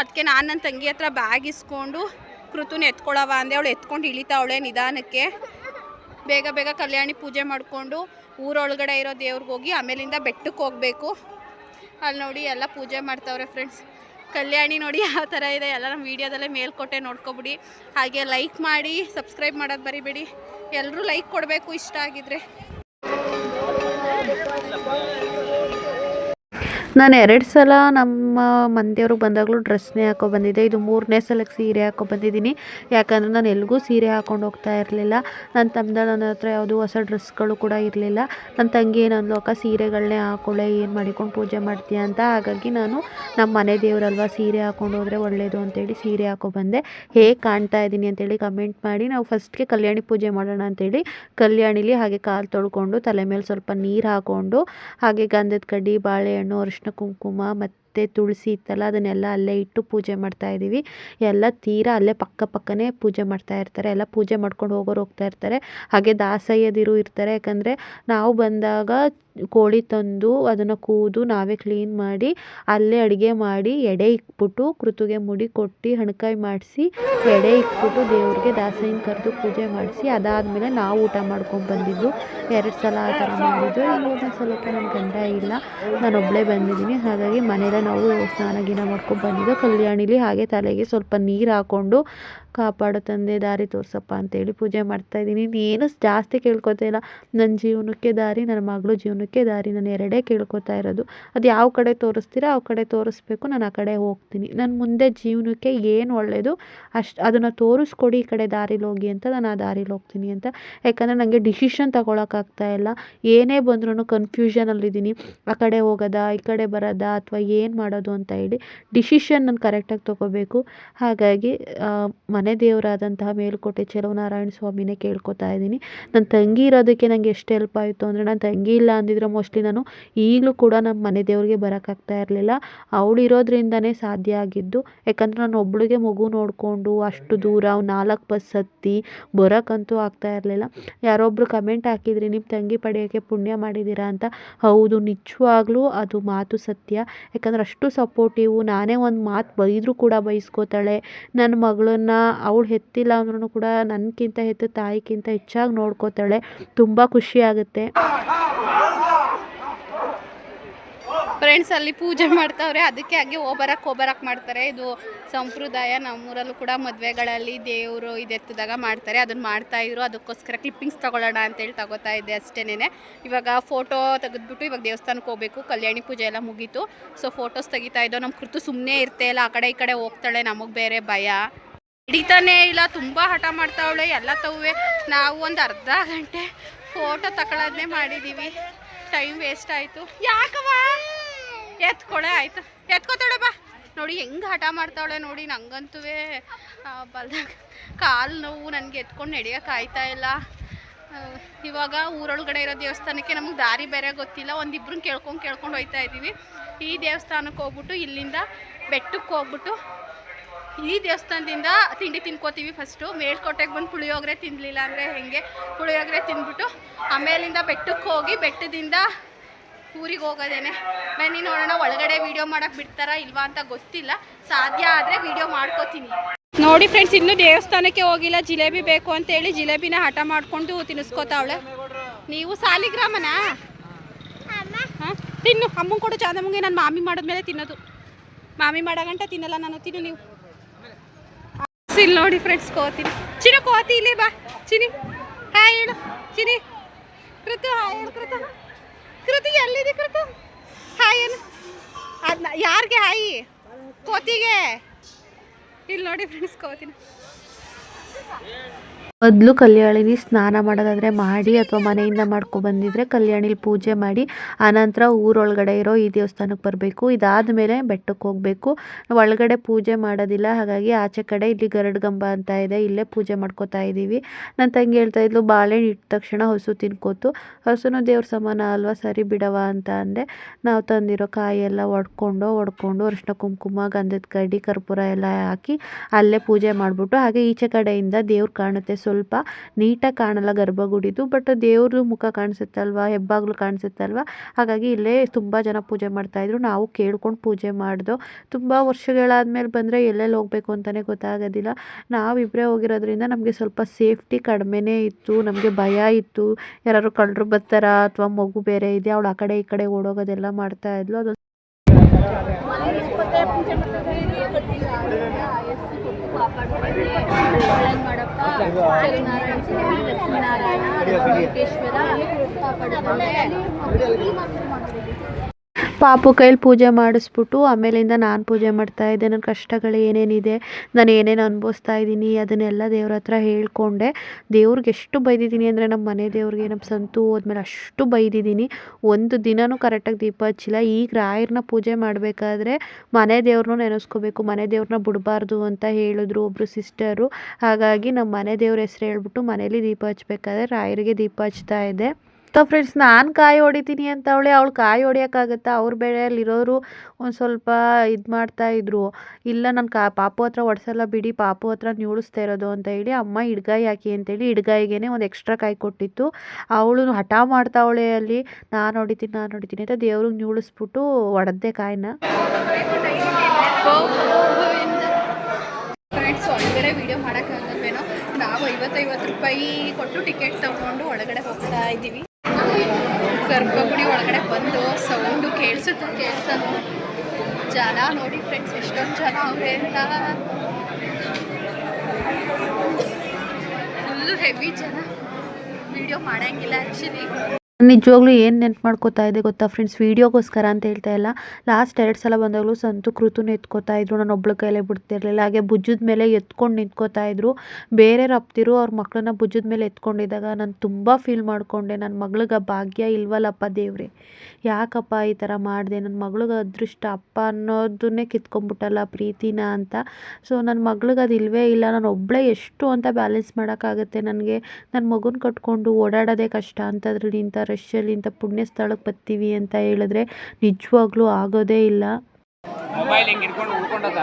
ಅದಕ್ಕೆ ನಾನು ನನ್ನ ತಂಗಿ ಹತ್ರ ಬ್ಯಾಗ್ ಇಸ್ಕೊಂಡು ಕೃತುನ ಎತ್ಕೊಳ್ಳವ ಅಂದೆ. ಅವಳು ಎತ್ಕೊಂಡು ಇಳಿತಾವಳೆ ನಿಧಾನಕ್ಕೆ. ಬೇಗ ಬೇಗ ಕಲ್ಯಾಣಿ ಪೂಜೆ ಮಾಡಿಕೊಂಡು ಊರೊಳಗಡೆ ಇರೋ ದೇವ್ರಿಗೆ ಹೋಗಿ ಆಮೇಲಿಂದ ಬೆಟ್ಟಕ್ಕೆ ಹೋಗಬೇಕು. ಅಲ್ಲಿ ನೋಡಿ ಎಲ್ಲ ಪೂಜೆ ಮಾಡ್ತಾವ್ರೆ ಫ್ರೆಂಡ್ಸ್ ಕಲ್ಯಾಣಿ ನೋಡಿ ಯಾವ ಥರ ಇದೆ, ಎಲ್ಲ ನಮ್ಮ ವೀಡಿಯೋದಲ್ಲೇ ಮೇಲ್ಕೋಟೆ ನೋಡ್ಕೊಬಿಡಿ. ಹಾಗೆ ಲೈಕ್ ಮಾಡಿ ಸಬ್ಸ್ಕ್ರೈಬ್ ಮಾಡೋದು ಬರಿಬೇಡಿ. ಎಲ್ಲರೂ ಲೈಕ್ ಕೊಡಬೇಕು, ಇಷ್ಟ ಆಗಿದ್ರೆ. ನಾನು ಎರಡು ಸಲ ನಮ್ಮ ಮಂದಿಯವ್ರಿಗೆ ಬಂದಾಗಲೂ ಡ್ರೆಸ್ನೇ ಹಾಕೋ ಬಂದಿದ್ದೆ. ಇದು ಮೂರನೇ ಸಲಕ್ಕೆ ಸೀರೆ ಹಾಕೋ ಬಂದಿದ್ದೀನಿ. ಯಾಕಂದರೆ ನಾನು ಎಲ್ಗೂ ಸೀರೆ ಹಾಕೊಂಡು ಹೋಗ್ತಾ ಇರಲಿಲ್ಲ. ನನ್ನ ತಮ್ಮದ ನನ್ನ ಹತ್ರ ಯಾವುದೂ ಹೊಸ ಡ್ರೆಸ್ಗಳು ಕೂಡ ಇರಲಿಲ್ಲ. ನನ್ನ ತಂಗಿ ಏನಂದ್ಲು, ಅಕ್ಕ ಸೀರೆಗಳನ್ನೇ ಹಾಕೊಳ್ಳೆ, ಏನು ಮಾಡಿಕೊಂಡು ಪೂಜೆ ಮಾಡ್ತೀಯ ಅಂತ? ಹಾಗಾಗಿ ನಾನು ನಮ್ಮ ಮನೆ ದೇವರಲ್ವ ಸೀರೆ ಹಾಕೊಂಡು ಹೋದರೆ ಒಳ್ಳೆಯದು ಅಂತೇಳಿ ಸೀರೆ ಹಾಕೋ ಬಂದೆ. ಹೇಗೆ ಕಾಣ್ತಾ ಇದ್ದೀನಿ ಅಂತೇಳಿ ಕಮೆಂಟ್ ಮಾಡಿ. ನಾವು ಫಸ್ಟ್ಗೆ ಕಲ್ಯಾಣಿ ಪೂಜೆ ಮಾಡೋಣ ಅಂತೇಳಿ ಕಲ್ಯಾಣಿಲಿ ಹಾಗೆ ಕಾಲು ತೊಳ್ಕೊಂಡು ತಲೆ ಮೇಲೆ ಸ್ವಲ್ಪ ನೀರು ಹಾಕ್ಕೊಂಡು ಹಾಗೆ ಗಂಧದ ಕಡ್ಡಿ, ಬಾಳೆಹಣ್ಣು ಅರಿಶಿನ ಕುಂಕುಮ ಮತ್ತು ತುಳಸಿ ಇತ್ತಲ್ಲ ಅದನ್ನೆಲ್ಲ ಅಲ್ಲೇ ಇಟ್ಟು ಪೂಜೆ ಮಾಡ್ತಾ ಇದ್ದೀವಿ. ಎಲ್ಲ ತೀರಾ ಅಲ್ಲೇ ಪಕ್ಕ ಪಕ್ಕನೇ ಪೂಜೆ ಮಾಡ್ತಾ ಇರ್ತಾರೆ. ಎಲ್ಲ ಪೂಜೆ ಮಾಡ್ಕೊಂಡು ಹೋಗೋರು ಹೋಗ್ತಾ ಇರ್ತಾರೆ. ಹಾಗೆ ದಾಸಯ್ಯದಿರು ಇರ್ತಾರೆ. ಯಾಕಂದರೆ ನಾವು ಬಂದಾಗ ಕೋಳಿ ತಂದು ಅದನ್ನು ಕೂದು ನಾವೇ ಕ್ಲೀನ್ ಮಾಡಿ, ಅಲ್ಲೇ ಅಡುಗೆ ಮಾಡಿ, ಎಡೆ ಇಕ್ಬಿಟ್ಟು ಕೃತುಗೆ ಮುಡಿ ಕೊಟ್ಟು ಹಣಕಾಯಿ ಮಾಡಿಸಿ, ಎಡೆ ಇಕ್ಬಿಟ್ಟು ದೇವ್ರಿಗೆ ದಾಸಯ್ಯನ ಕರೆದು ಪೂಜೆ ಮಾಡಿಸಿ, ಅದಾದಮೇಲೆ ನಾವು ಊಟ ಮಾಡ್ಕೊಂಡು ಬಂದಿದ್ದು. ಎರಡು ಸಲ ಆ ಥರ ಮಾಡಿದ್ದು. ಇನ್ನೊಂದು ಸಲಕ್ಕೆ ನನ್ನ ಗಂಡ ಇಲ್ಲ. ನಾನು ಒಬ್ಬಳೇ ಬಂದಿದ್ದೀನಿ. ಹಾಗಾಗಿ ಮನೇಲೆ ನಾವು ಸ್ನಾನ ಗೀನ ಮಾಡ್ಕೊಂಡು ಬಂದಿದ್ದು. ಕಲ್ಯಾಣಿಲಿ ಹಾಗೆ ತಲೆಗೆ ಸ್ವಲ್ಪ ನೀರು ಹಾಕ್ಕೊಂಡು ಕಾಪಾಡು ತಂದೆ, ದಾರಿ ತೋರಿಸಪ್ಪ ಅಂತೇಳಿ ಪೂಜೆ ಮಾಡ್ತಾ ಮಾಡ್ತಾಯಿದ್ದೀನಿ ಏನು ಜಾಸ್ತಿ ಕೇಳ್ಕೊತಾ ಇಲ್ಲ. ನನ್ನ ಜೀವನಕ್ಕೆ ದಾರಿ ನನ್ನ ಮಗಳು ಜೀವನಕ್ಕೆ ದಾರಿ, ನಾನು ಎರಡೇ ಕೇಳ್ಕೊತಾ ಇರೋದು. ಅದು ಯಾವ ಕಡೆ ತೋರಿಸ್ತೀರೋ ಆ ಕಡೆ ತೋರಿಸ್ಬೇಕು, ನಾನು ಆ ಕಡೆ ಹೋಗ್ತೀನಿ. ನನ್ನ ಮುಂದೆ ಜೀವನಕ್ಕೆ ಏನು ಒಳ್ಳೆಯದು ಅಷ್ಟು ಅದನ್ನು ತೋರಿಸ್ಕೊಡಿ ಈ ಕಡೆ ದಾರಿಲಿ ಹೋಗಿ ಅಂತ ನಾನು ಆ ದಾರಿಲಿ ಹೋಗ್ತೀನಿ ಅಂತ. ಯಾಕಂದರೆ ನನಗೆ ಡಿಸಿಷನ್ ಇಲ್ಲ. ಏನೇ ಬಂದ್ರೂ ಕನ್ಫ್ಯೂಷನಲ್ಲಿದ್ದೀನಿ ಆ ಕಡೆ ಹೋಗೋದಾ, ಈ ಕಡೆ ಬರೋದಾ ಅಥವಾ ಏನು ಮಾಡೋದು ಅಂತ ಹೇಳಿ ಡಿಸಿಷನ್ ನಾನು ಕರೆಕ್ಟಾಗಿ ತೊಗೋಬೇಕು. ಹಾಗಾಗಿ ಮನೆ ಮನೆ ದೇವರಾದಂತಹ ಮೇಲುಕೋಟೆ ಚೆಲುವನಾರಾಯಣ ಸ್ವಾಮಿನೇ ಕೇಳ್ಕೊತಾ ಇದ್ದೀನಿ. ನನ್ನ ತಂಗಿ ಇರೋದಕ್ಕೆ ನನಗೆ ಎಷ್ಟು ಹೆಲ್ಪ್ ಆಯಿತು ಅಂದರೆ ನನ್ನ ತಂಗಿ ಇಲ್ಲ ಅಂದಿದ್ರೆ ಮೋಸ್ಟ್ಲಿ ನಾನು ಈಗಲೂ ಕೂಡ ನಮ್ಮ ಮನೆ ದೇವರಿಗೆ ಬರೋಕ್ಕಾಗ್ತಾ ಇರಲಿಲ್ಲ. ಅವಳು ಇರೋದ್ರಿಂದನೇ ಸಾಧ್ಯ ಆಗಿದ್ದು. ಯಾಕಂದರೆ ನಾನು ಒಬ್ಳಿಗೆ ಮಗು ನೋಡಿಕೊಂಡು ಅಷ್ಟು ದೂರ ನಾಲ್ಕು ಬಸ್ ಹತ್ತಿ ಬರೋಕ್ಕಂತೂ ಆಗ್ತಾ ಇರಲಿಲ್ಲ. ಯಾರೊಬ್ಬರು ಕಮೆಂಟ್ ಹಾಕಿದ್ರಿ ನಿಮ್ಮ ತಂಗಿ ಪಡೆಯೋಕ್ಕೆ ಪುಣ್ಯ ಮಾಡಿದ್ದೀರಾ? ಅಂತ. ಹೌದು, ನಿಜವಾಗ್ಲೂ ಅದು ಮಾತು ಸತ್ಯ. ಯಾಕಂದ್ರೆ ಅಷ್ಟು ಸಪೋರ್ಟಿವು ನಾನೇ ಒಂದು ಮಾತು ಬೈದರೂ ಕೂಡ ಬೈಸ್ಕೋತಾಳೆ. ನನ್ನ ಮಗಳನ್ನ ಅವಳು ಹೆತ್ತಿಲ್ಲ ಅಂದ್ರೂ ಕೂಡ ನನಗಿಂತ ಹೆತ್ತ ತಾಯಿಗಿಂತ ಹೆಚ್ಚಾಗಿ ನೋಡ್ಕೋತಾಳೆ. ತುಂಬ ಖುಷಿ ಆಗುತ್ತೆ. ಫ್ರೆಂಡ್ಸ್ ಅಲ್ಲಿ ಪೂಜೆ ಮಾಡ್ತಾವ್ರೆ. ಅದಕ್ಕೆ ಹಾಗೆ ಓಬರಕ್ ಓಬರಕ್ ಮಾಡ್ತಾರೆ. ಇದು ಸಂಪ್ರದಾಯ. ನಮ್ಮೂರಲ್ಲೂ ಕೂಡ ಮದುವೆಗಳಲ್ಲಿ ದೇವರು ಇದೆತ್ತದಾಗ ಮಾಡ್ತಾರೆ. ಅದನ್ನ ಮಾಡ್ತಾ ಇದ್ರು. ಅದಕ್ಕೋಸ್ಕರ ಕ್ಲಿಪ್ಪಿಂಗ್ಸ್ ತಗೊಳ್ಳೋಣ ಅಂತೇಳಿ ತಗೋತಾ ಇದ್ದೆ ಅಷ್ಟೇನೆ ಇವಾಗ ಫೋಟೋ ತೆಗೆದ್ಬಿಟ್ಟು ಇವಾಗ ದೇವಸ್ಥಾನಕ್ಕೆ ಹೋಗ್ಬೇಕು. ಕಲ್ಯಾಣಿ ಪೂಜೆ ಎಲ್ಲ ಮುಗೀತು. ಸೊ ಫೋಟೋಸ್ ತೆಗಿತಾ ಇದ್ದೋ ನಮ್ಮ ಕೃತು ಸುಮ್ಮನೆ ಇರ್ತೇ ಇಲ್ಲ. ಆ ಕಡೆ ಈ ಕಡೆ ಹೋಗ್ತಾಳೆ. ನಮಗೆ ಬೇರೆ ಭಯ. ಹಿಡಿತಾನೇ ಇಲ್ಲ, ತುಂಬ ಹಠ ಮಾಡ್ತಾವಳೆ, ಎಲ್ಲ ತವೆ ನಾವು ಒಂದು ಅರ್ಧ ಗಂಟೆ ಫೋಟೋ ತಗೊಳ್ಳೋದನ್ನೇ ಮಾಡಿದ್ದೀವಿ ಟೈಮ್ ವೇಸ್ಟ್ ಆಯಿತು. ಯಾಕವ ಎತ್ಕೊಳೆ, ಆಯಿತು. ಎತ್ಕೋತಾಳೆ ಬಾ. ನೋಡಿ, ಹೆಂಗೆ ಹಠ ಮಾಡ್ತಾವಳೆ ನೋಡಿ ನಂಗಂತೂ ಬಲ್ದಾಗ ಕಾಲು ನೋವು ನನಗೆ ಎತ್ಕೊಂಡು ನಡೆಯೋಕೆ ಆಯ್ತಾ ಇಲ್ಲ. ಇವಾಗ ಊರೊಳಗಡೆ ಇರೋ ದೇವಸ್ಥಾನಕ್ಕೆ ನಮಗೆ ದಾರಿ ಬೇರೆ ಗೊತ್ತಿಲ್ಲ. ಒಂದಿಬ್ರನ್ನ ಕೇಳ್ಕೊಂಡು ಕೇಳ್ಕೊಂಡು ಹೋಗ್ತಾ ಇದ್ದೀವಿ ಈ ದೇವಸ್ಥಾನಕ್ಕೆ ಹೋಗ್ಬಿಟ್ಟು ಇಲ್ಲಿಂದ ಬೆಟ್ಟಕ್ಕೆ ಹೋಗ್ಬಿಟ್ಟು ಈ ದೇವಸ್ಥಾನದಿಂದ ತಿಂಡಿ ತಿನ್ಕೋತೀವಿ ಫಸ್ಟು ಮೇಲ್ಕೋಟೆಗೆ ಬಂದು ಪುಳಿಯೋಗರೆ ತಿನ್ನಲಿಲ್ಲ ಅಂದರೆ ಹೆಂಗೆ? ಪುಳಿಯೋಗರೆ ತಿಂದ್ಬಿಟ್ಟು ಆಮೇಲಿಂದ ಬೆಟ್ಟಕ್ಕೆ ಹೋಗಿ ಬೆಟ್ಟದಿಂದ ಊರಿಗೆ ಹೋಗೋದೇನೆ. ಬನ್ನಿ ನೋಡೋಣ, ಒಳಗಡೆ ವಿಡಿಯೋ ಮಾಡೋಕ್ಕೆ ಬಿಡ್ತಾರಾ ಇಲ್ವಾ ಅಂತ ಗೊತ್ತಿಲ್ಲ. ಸಾಧ್ಯ ಆದರೆ ವೀಡಿಯೋ ಮಾಡ್ಕೋತೀನಿ. ನೋಡಿ ಫ್ರೆಂಡ್ಸ್ ಇನ್ನೂ ದೇವಸ್ಥಾನಕ್ಕೆ ಹೋಗಿಲ್ಲ. ಜಿಲೇಬಿ ಬೇಕು ಅಂತೇಳಿ ಜಿಲೇಬಿನ ಹಠ ಮಾಡಿಕೊಂಡು ತಿನ್ನಿಸ್ಕೋತಾವಳೆ. ನೀವು ಸಾಲಿಗ್ರಾಮನಾ? ಹಾಂ, ತಿನ್ನು. ಅಮ್ಮಂಗೆ ಕೊಡು. ಚಾದಮ್ಮಂಗೆ. ನಾನು ಮಾಮಿ ಮಾಡಿದ್ಮೇಲೆ ತಿನ್ನೋದು. ಮಾಮಿ ಮಾಡೋ ಗಂಟ ತಿನ್ನಲ್ಲ ನಾನು, ತಿನ್ನು ನೀವು. ಇಲ್ಲಿ ನೋಡಿ ಫ್ರೆಂಡ್ಸ್ ಕೋತೀನಿ ಚಿನ್ನ, ಕೋತಿ ಇಲ್ಲಿ ಬಾ. ಚಿನಿ ಹಾಯ್ ಹೇಳು. ಚಿನಿ ಕೃತು, ಹಾಯ್ ಹೇಳು ಕೃತು. ಕೃತಿ ಎಲ್ಲಿದೆ ಕೃತು? ಹಾಯ್ ಏನು ಅದನ್ನ ಯಾರಿಗೆ ಹಾಯಿ? ಕೋತಿಗೆ. ಇಲ್ಲಿ ನೋಡಿ ಫ್ರೆಂಡ್ಸ್ ಕೋತಿನ. ಮೊದಲು ಕಲ್ಯಾಣಿಲಿ ಸ್ನಾನ ಮಾಡೋದಾದರೆ ಮಾಡಿ ಅಥವಾ ಮನೆಯಿಂದ ಮಾಡ್ಕೊ ಬಂದಿದ್ರೆ ಕಲ್ಯಾಣಿಲಿ ಪೂಜೆ ಮಾಡಿ, ಆನಂತರ ಊರೊಳಗಡೆ ಇರೋ ಈ ದೇವಸ್ಥಾನಕ್ಕೆ ಬರಬೇಕು. ಇದಾದಮೇಲೆ ಬೆಟ್ಟಕ್ಕೆ ಹೋಗಬೇಕು. ಒಳಗಡೆ ಪೂಜೆ ಮಾಡೋದಿಲ್ಲ, ಹಾಗಾಗಿ ಆಚೆ ಕಡೆ ಇಲ್ಲಿ ಗರಡ್ಗಂಬ ಅಂತ ಇದೆ, ಇಲ್ಲೇ ಪೂಜೆ ಮಾಡ್ಕೋತಾ ಇದ್ದೀವಿ. ನನ್ನ ತಂಗಿ ಹೇಳ್ತಾ ಇದ್ಲು ಬಾಳೆಹಣ್ಣು ಇಟ್ಟ ತಕ್ಷಣ ಹಸು ತಿನ್ಕೋತು. ಹಸುನು ದೇವ್ರ ಸಮಾನ ಅಲ್ವಾ? ಸರಿ ಬಿಡವ ಅಂತ ಅಂದೆ. ನಾವು ತಂದಿರೋ ಕಾಯಿ ಎಲ್ಲ ಒಡ್ಕೊಂಡು ಒಡ್ಕೊಂಡು ಅರಿಶಿನ ಕುಂಕುಮ, ಗಂಧದ ಕಡ್ಡಿ, ಕರ್ಪೂರ ಎಲ್ಲ ಹಾಕಿ ಅಲ್ಲೇ ಪೂಜೆ ಮಾಡಿಬಿಟ್ಟು, ಹಾಗೆ ಈಚೆ ಕಡೆಯಿಂದ ದೇವ್ರು ಕಾಣುತ್ತೆ. ಸ್ವಲ್ಪ ನೀಟಾಗಿ ಕಾಣಲ್ಲ ಗರ್ಭಗುಡಿದು ಬಟ್ ದೇವ್ರ ಮುಖ ಕಾಣಿಸುತ್ತಲ್ವ, ಹೆಬ್ಬಾಗ್ಲು ಕಾಣಿಸುತ್ತಲ್ವ? ಹಾಗಾಗಿ ಇಲ್ಲೇ ತುಂಬ ಜನ ಪೂಜೆ ಮಾಡ್ತಾಯಿದ್ರು ನಾವು ಕೇಳ್ಕೊಂಡು ಪೂಜೆ ಮಾಡಿದೋ, ತುಂಬ ವರ್ಷಗಳಾದಮೇಲೆ ಬಂದರೆ ಎಲ್ಲೆಲ್ಲಿ ಹೋಗಬೇಕು ಅಂತಲೇ ಗೊತ್ತಾಗೋದಿಲ್ಲ. ನಾವಿಬ್ಬರೇ ಹೋಗಿರೋದ್ರಿಂದ ನಮಗೆ ಸ್ವಲ್ಪ ಸೇಫ್ಟಿ ಕಡಿಮೆನೇ ಇತ್ತು, ನಮಗೆ ಭಯ ಇತ್ತು. ಯಾರು ಕಳ್ಳರು ಬರ್ತಾರಾ ಅಥವಾ ಮಗು ಬೇರೆ ಇದೆ, ಅವಳು ಆ ಕಡೆ ಈ ಕಡೆ ಓಡೋಗೋದೆಲ್ಲ ಮಾಡ್ತಾ ಇದ್ಲು. ಅದೊಂದು లక్ష్మీనారాయణ వెంకటేశ్వర ಪಾಪು ಕೈಲಿ ಪೂಜೆ ಮಾಡಿಸ್ಬಿಟ್ಟು ಆಮೇಲಿಂದ ನಾನು ಪೂಜೆ ಮಾಡ್ತಾ ಇದ್ದೆ. ನನ್ನ ಕಷ್ಟಗಳು ಏನೇನಿದೆ, ನಾನು ಏನೇನು ಅನುಭವಿಸ್ತಾ ಇದ್ದೀನಿ ಅದನ್ನೆಲ್ಲ ದೇವ್ರ ಹತ್ರ ಹೇಳ್ಕೊಂಡೆ. ದೇವ್ರಿಗೆ ಎಷ್ಟು ಬೈದಿದ್ದೀನಿ ಅಂದರೆ ನಮ್ಮ ಮನೆ ದೇವ್ರಿಗೆ ನಮ್ಮ ಸಂತು ಹೋದ್ಮೇಲೆ ಅಷ್ಟು ಬೈದಿದ್ದೀನಿ. ಒಂದು ದಿನವೂ ಕರೆಕ್ಟಾಗಿ ದೀಪ ಹಚ್ಚಿಲ್ಲ. ಈಗ ರಾಯರನ್ನ ಪೂಜೆ ಮಾಡಬೇಕಾದ್ರೆ ಮನೆ ದೇವ್ರನ್ನ ನೆನೆಸ್ಕೋಬೇಕು. ಮನೆ ದೇವ್ರನ್ನ ಬಿಡಬಾರ್ದು ಅಂತ ಹೇಳಿದ್ರು ಒಬ್ಬರು ಸಿಸ್ಟರು. ಹಾಗಾಗಿ ನಮ್ಮ ಮನೆ ದೇವ್ರ ಹೆಸ್ರು ಹೇಳ್ಬಿಟ್ಟು ಮನೇಲಿ ದೀಪ ಹಚ್ಬೇಕಾದ್ರೆ ರಾಯರಿಗೆ ದೀಪ ಹಚ್ತಾ ಇದ್ದೆ. ಸೊ ಫ್ರೆಂಡ್ಸ್ ನಾನು ಕಾಯಿ ಹೊಡಿತೀನಿ ಅಂತ ಅವಳೆ, ಅವಳು ಕಾಯಿ ಹೊಡಿಯೋಕ್ಕಾಗತ್ತಾ? ಅವ್ರ ಬೆಳೆಯಲ್ಲಿರೋರು ಒಂದು ಸ್ವಲ್ಪ ಇದು ಮಾಡ್ತಾ ಇದ್ರು. ಇಲ್ಲ, ನಾನು ಕಾ, ಪಾಪು ಹತ್ರ ಒಡ್ಸಲ್ಲ ಬಿಡಿ, ಪಾಪು ಹತ್ರ ನೀಳಿಸ್ತಾ ಇರೋದು ಅಂತ ಹೇಳಿ ಅಮ್ಮ ಹಿಡ್ಗಾಯಿ ಹಾಕಿ ಅಂತೇಳಿ ಹಿಡ್ಗಾಯಿಗೆ ಒಂದು ಎಕ್ಸ್ಟ್ರಾ ಕಾಯಿ ಕೊಟ್ಟಿತ್ತು. ಅವಳು ಹಠ ಮಾಡ್ತಾವಳೆ ಅಲ್ಲಿ, ನಾನು ಹೊಡಿತೀನಿ ನಾನು ಹೊಡಿತೀನಿ ಅಂತ ದೇವ್ರಿಗೆ ನೀಳಿಸ್ಬಿಟ್ಟು ಹೊಡೆದ್ದೆ ಕಾಯಿನ. ಫ್ರೆಂಡ್ಸ್ ವಿಡಿಯೋ ನಾವು ರೂಪಾಯಿ ಕೊಟ್ಟು ಟಿಕೆಟ್ ತಗೊಂಡು ಒಳಗಡೆ ಹೋಗ್ತಾ ಇದ್ದೀವಿ. ಗರ್ಭಗುಡಿ ಒಳಗಡೆ ಬಂದು ಸೌಂಡು ಕೇಳಿಸುತ್ತೆ, ಕೇಳಿಸೋದು. ಜನ ನೋಡಿ ಫ್ರೆಂಡ್ಸ್ ಎಷ್ಟೊಂದು ಜನ ಅವ್ರೆ ಅಂತ. ಫುಲ್ಲು ಹೆವಿ ಜನ. ವಿಡಿಯೋ ಮಾಡೋಂಗಿಲ್ಲ ಆ್ಯಕ್ಚುಲಿ ನಿಜವಾಗ್ಲೂ ಏನು ನೆನ್ಪು ಮಾಡ್ಕೋತಾ ಇದೆ ಗೊತ್ತಾ ಫ್ರೆಂಡ್ಸ್ ವೀಡಿಯೋಗೋಸ್ಕರ ಅಂತ ಹೇಳ್ತಾ ಇಲ್ಲ. ಲಾಸ್ಟ್ ಎರಡು ಸಲ ಬಂದಾಗಲೂ ಸಂತು ಕೃತುನ ಎತ್ಕೋತಾ ಇದ್ರು, ನಾನು ಒಬ್ಳ ಕೈಲೇ ಬಿಡ್ತಿರ್ಲಿಲ್ಲ. ಹಾಗೆ ಭುಜದ ಮೇಲೆ ಎತ್ಕೊಂಡು ನಿಂತ್ಕೋತಾ ಇದ್ರು. ಬೇರೆ ರಪ್ತಿರು ಅವ್ರ ಮಕ್ಕಳನ್ನ ಭುಜದ ಮೇಲೆ ಎತ್ಕೊಂಡಿದ್ದಾಗ ನಾನು ತುಂಬ ಫೀಲ್ ಮಾಡಿಕೊಂಡೆ. ನನ್ನ ಮಗಳಿಗೆ ಭಾಗ್ಯ ಇಲ್ವಲ್ಲಪ್ಪ ದೇವ್ರೆ. ಯಾಕಪ್ಪ ಈ ಥರ ಮಾಡಿದೆ? ನನ್ನ ಮಗಳಿಗೆ ಅದೃಷ್ಟ ಅಪ್ಪ ಅನ್ನೋದನ್ನೇ ಕಿತ್ಕೊಂಡ್ಬಿಟ್ಟಲ್ಲ ಪ್ರೀತಿನ ಅಂತ. ಸೊ ನನ್ನ ಮಗಳಿಗೆ ಅದು ಇಲ್ವೇ ಇಲ್ಲ. ನಾನು ಒಬ್ಬಳೇ ಎಷ್ಟು ಅಂತ ಬ್ಯಾಲೆನ್ಸ್ ಮಾಡೋಕ್ಕಾಗುತ್ತೆ ನನಗೆ. ನನ್ನ ಮಗುನ ಕಟ್ಕೊಂಡು ಓಡಾಡೋದೇ ಕಷ್ಟ. ಅಂತದ್ರಲ್ಲಿ ಇಂಥ ರಶ್ಶಲ್ಲಿ ಇಂಥ ಪುಣ್ಯ ಸ್ಥಳಕ್ಕೆ ಬರ್ತೀವಿ ಅಂತ ಹೇಳಿದ್ರೆ ನಿಜವಾಗ್ಲೂ ಆಗೋದೇ ಇಲ್ಲ. ಮೊಬೈಲ್ ಹಿಂಗೆ ಇಟ್ಕೊಂಡು ಉಳ್ಕೊಂಡದ?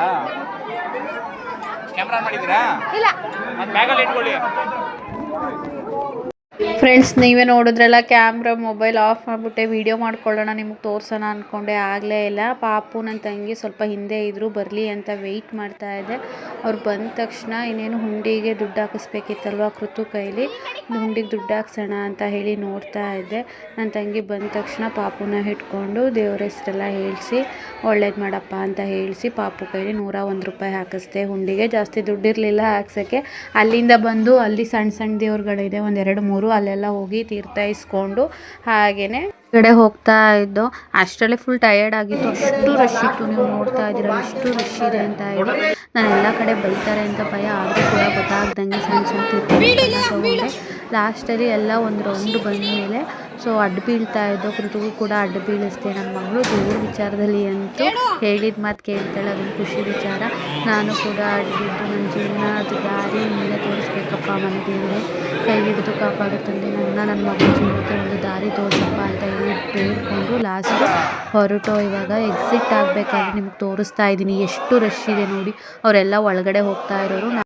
ಕ್ಯಾಮ್ರಾ ಮಾಡಿದ್ದೀರಾ? ಇಲ್ಲ. ಮತ್ತೆ ಬ್ಯಾಗಲ್ಲಿ ಇಟ್ಕೊಳ್ಳಿ. ಫ್ರೆಂಡ್ಸ್ ನೀವೇ ನೋಡಿದ್ರಲ್ಲ ಕ್ಯಾಮ್ರಾ ಮೊಬೈಲ್ ಆಫ್ ಮಾಡಿಬಿಟ್ಟೆ ವೀಡಿಯೋ ಮಾಡ್ಕೊಳ್ಳೋಣ, ನಿಮಗೆ ತೋರ್ಸೋಣ ಅಂದ್ಕೊಂಡೆ ಆಗಲೇ ಇಲ್ಲ. ಪಾಪು ನನ್ನ ತಂಗಿ ಸ್ವಲ್ಪ ಹಿಂದೆ ಇದ್ದರು ಬರಲಿ ಅಂತ ವೆಯ್ಟ್ ಮಾಡ್ತಾ ಇದ್ದೆ. ಅವ್ರು ಬಂದ ತಕ್ಷಣ ಇನ್ನೇನು ಹುಂಡಿಗೆ ದುಡ್ಡು ಹಾಕಿಸ್ಬೇಕಿತ್ತಲ್ವ ಕೃತು ಕೈಲಿ? ಹುಂಡಿಗೆ ದುಡ್ಡು ಹಾಕ್ಸೋಣ ಅಂತ ಹೇಳಿ ನೋಡ್ತಾ ಇದ್ದೆ. ನನ್ನ ತಂಗಿ ಬಂದ ತಕ್ಷಣ ಪಾಪುನ ಹಿಡ್ಕೊಂಡು ದೇವ್ರ ಹೆಸರೆಲ್ಲ ಹೇಳಿಸಿ, ಒಳ್ಳೇದು ಮಾಡಪ್ಪ ಅಂತ ಹೇಳಿಸಿ ಪಾಪು ಕೈಲಿ ನೂರ ಒಂದು ರೂಪಾಯಿ ಹಾಕಿಸ್ದೆ. ಹುಂಡಿಗೆ ಜಾಸ್ತಿ ದುಡ್ಡಿರಲಿಲ್ಲ ಹಾಕ್ಸೋಕ್ಕೆ. ಅಲ್ಲಿಂದ ಬಂದು ಅಲ್ಲಿ ಸಣ್ಣ ಸಣ್ಣ ದೇವ್ರುಗಳಿದೆ ಒಂದೆರಡು ಮೂರು ಅಲ್ಲೆಲ್ಲ ಹೋಗಿ ತೀರ್ಥ ಇಸ್ಕೊಂಡು ಹಾಗೇನೆ ಕಡೆ ಹೋಗ್ತಾ ಇದ್ದೋ, ಅಷ್ಟರಲ್ಲೇ ಫುಲ್ ಟಯರ್ಡ್ ಆಗಿತ್ತು ಅಷ್ಟು ರಶ್ ಇತ್ತು. ನೀವು ನೋಡ್ತಾ ಇದ್ದೀರ, ಅಷ್ಟು ರಶ್ ಇದೆ ಅಂತ ಹೇಳಿ. ನಾನು ಎಲ್ಲ ಕಡೆ ಬೈತಾರೆ ಅಂತ ಭಯ, ಆದರೂ ಕೂಡ ಗೊತ್ತಾಗ್ದಂಗೆ ಸಣ್ಣ ಸಣ್ಣ ತೀರ್ಥ ಲಾಸ್ಟಲ್ಲಿ ಎಲ್ಲ ಒಂದು ರೌಂಡ್ ಬಂದಮೇಲೆ ಸೊ ಅಡ್ಡ ಬೀಳ್ತಾ ಇದ್ದೋ ಕೃತಿಗೂ ಕೂಡ ಅಡ್ಡ ಬೀಳಿಸ್ದೆ. ನನ್ನ ಮಗಳು ದೇವ್ರ ವಿಚಾರದಲ್ಲಿ ಅಂತೂ ಹೇಳಿದ ಮಾತು ಕೇಳ್ತಾಳೆ, ಅದೊಂದು ಖುಷಿ ವಿಚಾರ. ನಾನು ಕೂಡ ಅಡ್ಡಿದ್ದು ನನ್ನ ಜೀವನ ಅದು ದಾರಿ ಮುಂದೆ ತೋರಿಸ್ಬೇಕಪ್ಪ ಮನೆ ಕೈ ಹಿಡಿದು ಕಾಪಾಡು ತಂದೆ ನನ್ನ ನನ್ನ ಮಗಳ ಜೀವನಕ್ಕೆ ಒಂದು ದಾರಿ ತೋರಿಸಪ್ಪ ಅಂತ ಹೇಳಿ ಬೇಡ್ಕೊಂಡು ಲಾಸ್ಟು ಹೊರಟೋ. ಇವಾಗ ಎಕ್ಸಿಟ್ ಆಗಬೇಕಾದ್ರೆ ನಿಮ್ಗೆ ತೋರಿಸ್ತಾ ಇದ್ದೀನಿ. ಎಷ್ಟು ರಶ್ ಇದೆ ನೋಡಿ. ಅವರೆಲ್ಲ ಒಳಗಡೆ ಹೋಗ್ತಾ ಇರೋರು ನಾ-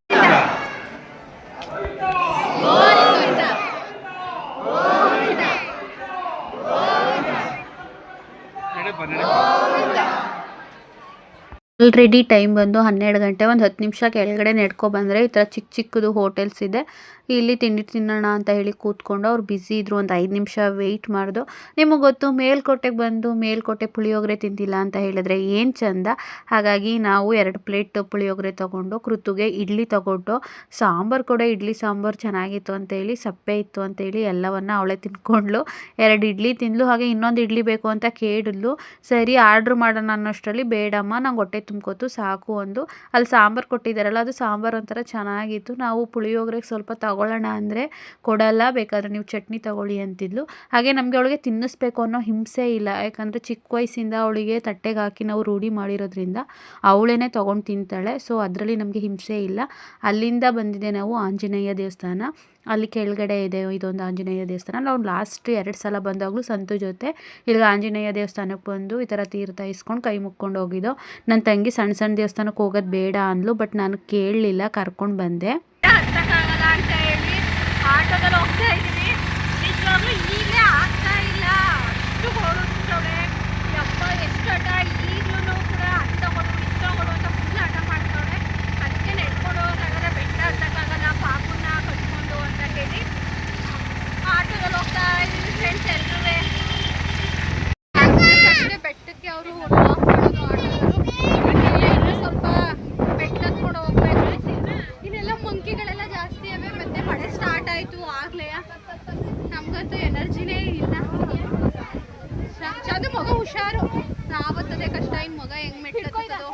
ಆಲ್ರೆಡಿ ಟೈಮ್ ಬಂದು ಹನ್ನೆರಡು ಗಂಟೆ, ಒಂದು ಹತ್ತು ನಿಮಿಷ ಕೆಳಗಡೆ ಬಂದರೆ ಈ ಥರ ಚಿಕ್ಕ ಚಿಕ್ಕದು ಹೋಟೆಲ್ಸ್ ಇದೆ. ಇಲ್ಲಿ ತಿಂಡಿ ತಿನ್ನೋಣ ಅಂತ ಹೇಳಿ ಕೂತ್ಕೊಂಡು ಅವ್ರು ಬ್ಯುಸಿ ಇದ್ದರು ಒಂದು ಐದು ನಿಮಿಷ ವೆಯ್ಟ್ ಮಾಡಿದ್ರು ನಿಮಗೆ ಗೊತ್ತು, ಮೇಲ್ಕೋಟೆಗೆ ಬಂದು ಮೇಲ್ಕೋಟೆ ಪುಳಿಯೋಗರೆ ತಿಂದಿಲ್ಲ ಅಂತ ಹೇಳಿದ್ರೆ ಏನು ಚಂದ? ಹಾಗಾಗಿ ನಾವು ಎರಡು ಪ್ಲೇಟ್ ಪುಳಿಯೋಗರೆ ತೊಗೊಂಡು, ಕೃತುಗೆ ಇಡ್ಲಿ ತೊಗೊಂಡು, ಸಾಂಬಾರು ಕೂಡ ಇಡ್ಲಿ ಸಾಂಬಾರು ಚೆನ್ನಾಗಿತ್ತು ಅಂತೇಳಿ ಸಪ್ಪೆ ಇತ್ತು ಅಂತೇಳಿ ಎಲ್ಲವನ್ನು ಅವಳೇ ತಿನ್ಕೊಂಡ್ಲು ಎರಡು ಇಡ್ಲಿ ತಿಂದ್ಲು ಹಾಗೆ ಇನ್ನೊಂದು ಇಡ್ಲಿ ಬೇಕು ಅಂತ ಕೇಳಿದ್ಲು ಸರಿ ಆರ್ಡ್ರ್ ಮಾಡೋಣ ಅನ್ನೋಷ್ಟರಲ್ಲಿ ಬೇಡಮ್ಮ, ನಂಗೆ ಹೊಟ್ಟೆ ತುಂಬ್ಕೋತು ಸಾಕು ಒಂದು ಅಲ್ಲಿ ಸಾಂಬಾರು ಕೊಟ್ಟಿದ್ದಾರಲ್ಲ, ಅದು ಸಾಂಬಾರು ಒಂಥರ ಚೆನ್ನಾಗಿತ್ತು. ನಾವು ಪುಳಿಯೋಗರೆಗೆ ಸ್ವಲ್ಪ ತಗೊಳ್ಳೋಣ ಅಂದರೆ ಕೊಡಲ್ಲ, ಬೇಕಾದರೆ ನೀವು ಚಟ್ನಿ ತಗೊಳ್ಳಿ ಅಂತಿದ್ಲು. ಹಾಗೆ ನಮಗೆ ಅವಳಿಗೆ ತಿನ್ನಿಸ್ಬೇಕು ಅನ್ನೋ ಹಿಂಸೆ ಇಲ್ಲ. ಯಾಕಂದರೆ ಚಿಕ್ಕ ವಯಸ್ಸಿಂದ ಅವಳಿಗೆ ತಟ್ಟೆಗೆ ಹಾಕಿ ನಾವು ರೂಢಿ ಮಾಡಿರೋದ್ರಿಂದ ಅವಳೇನೆ ತೊಗೊಂಡು ತಿಂತಾಳೆ. ಸೊ ಅದರಲ್ಲಿ ನಮಗೆ ಹಿಂಸೆ ಇಲ್ಲ. ಅಲ್ಲಿಂದ ಬಂದಿದೆ ನಾವು ಆಂಜನೇಯ ದೇವಸ್ಥಾನ. ಅಲ್ಲಿ ಕೆಳಗಡೆ ಇದೆ ಇದೊಂದು ಆಂಜನೇಯ ದೇವಸ್ಥಾನ. ನಾವು ಲಾಸ್ಟ್ ಎರಡು ಸಲ ಬಂದಾಗಲೂ ಸಂತು ಜೊತೆ ಇಲ್ಲಿ ಆಂಜನೇಯ ದೇವಸ್ಥಾನಕ್ಕೆ ಬಂದು ಈ ಥರ ತೀರ್ಥ ಇಸ್ಕೊಂಡು ಕೈ ಮುಕ್ಕೊಂಡು ಹೋಗಿದ್ದೋ. ನನ್ನ ತಂಗಿ ಸಣ್ಣ ಸಣ್ಣ ದೇವಸ್ಥಾನಕ್ಕೆ ಹೋಗೋದು ಬೇಡ ಅಂದ್ಲು ಬಟ್ ನಾನು ಕೇಳಲಿಲ್ಲ, ಕರ್ಕೊಂಡು ಬಂದೆ ಹತ್ತಕ್ಕಾಗಲ್ಲ ಅಂತ ಹೇಳಿ ಆಟೋದಲ್ಲಿ ಹೋಗ್ತಾ ಇದ್ದೀವಿ ನಿಜವಾಗ್ಲೂ ಈಗಲೇ ಆಗ್ತಾ ಇಲ್ಲ ಅಷ್ಟು ಹೊರಡ್ತವೆ ಯಪ್ಪ ಎಷ್ಟು ಹಠ ಈಗಲೂ ಕೂಡ ಅದು ತಗೊಳ್ಳು ಇದು ತಗೊಳ್ಳು ಅಂತ ಫುಲ್ ಹಠ ಮಾಡ್ತವ್ರೆ ಅದಕ್ಕೆ ನೆಡ್ಕೊಂಡು ಹೋಗೋಕ್ಕಾಗಲ್ಲ ಬೆಟ್ಟ ಹತ್ತಕ್ಕಾಗಲ್ಲ ಪಾಪುನ ಕಟ್ಕೊಂಡು ಅಂತ ಹೇಳಿ ಆಟೋದಲ್ಲಿ ಹೋಗ್ತಾ ಇದ್ದೀವಿ ಫ್ರೆಂಡ್ಸ್ ಎಲ್ಲರೂ ಅಷ್ಟೇ ಬೆಟ್ಟಕ್ಕೆ ಅವರು ಲಾಕ್ ಮಾಡೋದು ಆಟೋದವರು ಇನ್ನೂ ಸ್ವಲ್ಪ ಬೆಟ್ಟ ಹತ್ಕೊಂಡು ಹೋಗ್ಬೇಕು ಇಲ್ಲೆಲ್ಲ ಮಂಕಿಗಳೆಲ್ಲ ಜಾಸ್ತಿ ಇವೆ ಮತ್ತೆ ಮಳೆ ಸ್ಟಾರ್ಟ್ ಆಯಿತು ಆಗಲೇ ನಮಗಂತೂ ಎನರ್ಜಿನೇ ಇಲ್ಲ ಅದು ಮಗ ಹುಷಾರು. ಆವತ್ತದೆ ಕಷ್ಟ ಇನ್ನು ಮಗ ಹೆಂಗ್ ಮೆಟ್ಲತ್ತದೋ.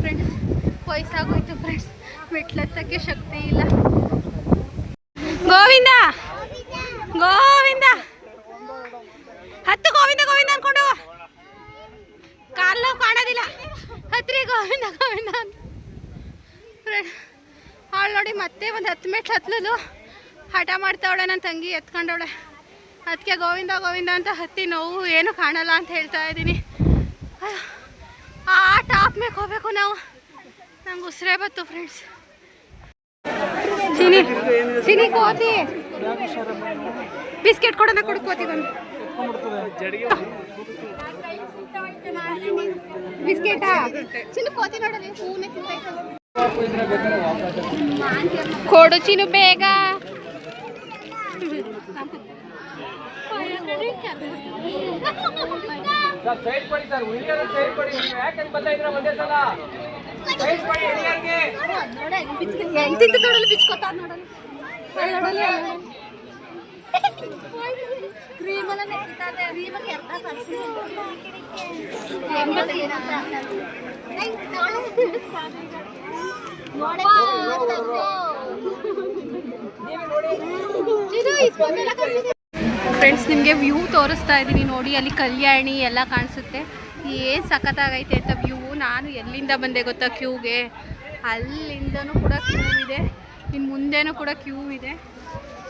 ಫ್ರೆಂಡ್ಸ್ ವಯಸ್ಸಾಗೋಯ್ತು ಫ್ರೆಂಡ್ಸ್ ಮೆಟ್ಲತ್ತಕ್ಕೆ ಶಕ್ತಿ ಇಲ್ಲ. ಗೋವಿಂದ! ಗೋವಿಂದ! ಹತ್ತು ಗೋವಿಂದ ಗೋವಿಂದ ಅನ್ಕೊಂಡು. ಕಾಲು ಕಾಣೋದಿಲ್ಲ. ಹತ್ರಿ ಗೋವಿಂದ ಗೋವಿಂದ ಅವಳು ನೋಡಿ ಮತ್ತೆ ಒಂದು ಹತ್ತು ಮೆಟ್ಲು ಹತ್ಲದು. ಹಠ ಮಾಡ್ತಾವಳೆ ನನ್ನ ತಂಗಿ, ಎತ್ಕೊಂಡವಳೆ. ಅದಕ್ಕೆ ಗೋವಿಂದ ಗೋವಿಂದ ಅಂತ ಹತ್ತಿ ನೋವು ಏನು ಕಾಣಲ್ಲ ಅಂತ ಹೇಳ್ತಾ ಇದ್ದೀನಿ. ಆ ಟಾಪ್ ಮೇಲೆ ಹೋಗ್ಬೇಕು ನಾವು. ನಂಗೆ ಉಸಿರೇ ಬತ್ತು ಫ್ರೆಂಡ್ಸ್ ಚಿನಿ ಚಿನಿ ಕೋತಿ. ಬಿಸ್ಕೆಟ್ ಕೊಡೋಣ, ಕೊಡು ಬಂದು. ಬಿಸ್ಕೆಟಾ? ಚಿನ್ನು ಕೋತಿ ನೋಡಲಿ ಕೊಡು ಚಿನ್ನು ಬೇಗ. ಸರ್ ಸೈಡ್ ಕೊಡಿ ಸರ್ ಹುಡುಗಿಯರು ಸೈಡ್ ಕೊಡಿ ನೀವು ಯಾಕೆ ಬರ್ತಾ ಇದ್ರ ಒಂದೇ ಸಲ ಸೈಡ್ ಕೊಡಿ ಹುಡುಗಿಯರಿಗೆ ಹೆಂಗ್ ತಿಂತ ನೋಡಲು ಬಿಚ್ಕೋತ ನೋಡಲು. ನೋಡಲಿ ಫ್ರೆಂಡ್ಸ್ ನಿಮಗೆ ವ್ಯೂ ತೋರಿಸ್ತಾ ಇದ್ದೀನಿ ನೋಡಿ, ಅಲ್ಲಿ ಕಲ್ಯಾಣಿ ಎಲ್ಲ ಕಾಣಿಸುತ್ತೆ. ಏನು ಸಖತ್ತಾಗೈತೆ ಅಂತ ವ್ಯೂ ನಾನು ಎಲ್ಲಿಂದ ಬಂದೆ ಗೊತ್ತಾ ಕ್ಯೂಗೆ ಅಲ್ಲಿಂದನೂ ಕೂಡ ಕ್ಯೂ ಇದೆ. ಇನ್ನು ಮುಂದೆನೂ ಕೂಡ ಕ್ಯೂ ಇದೆ.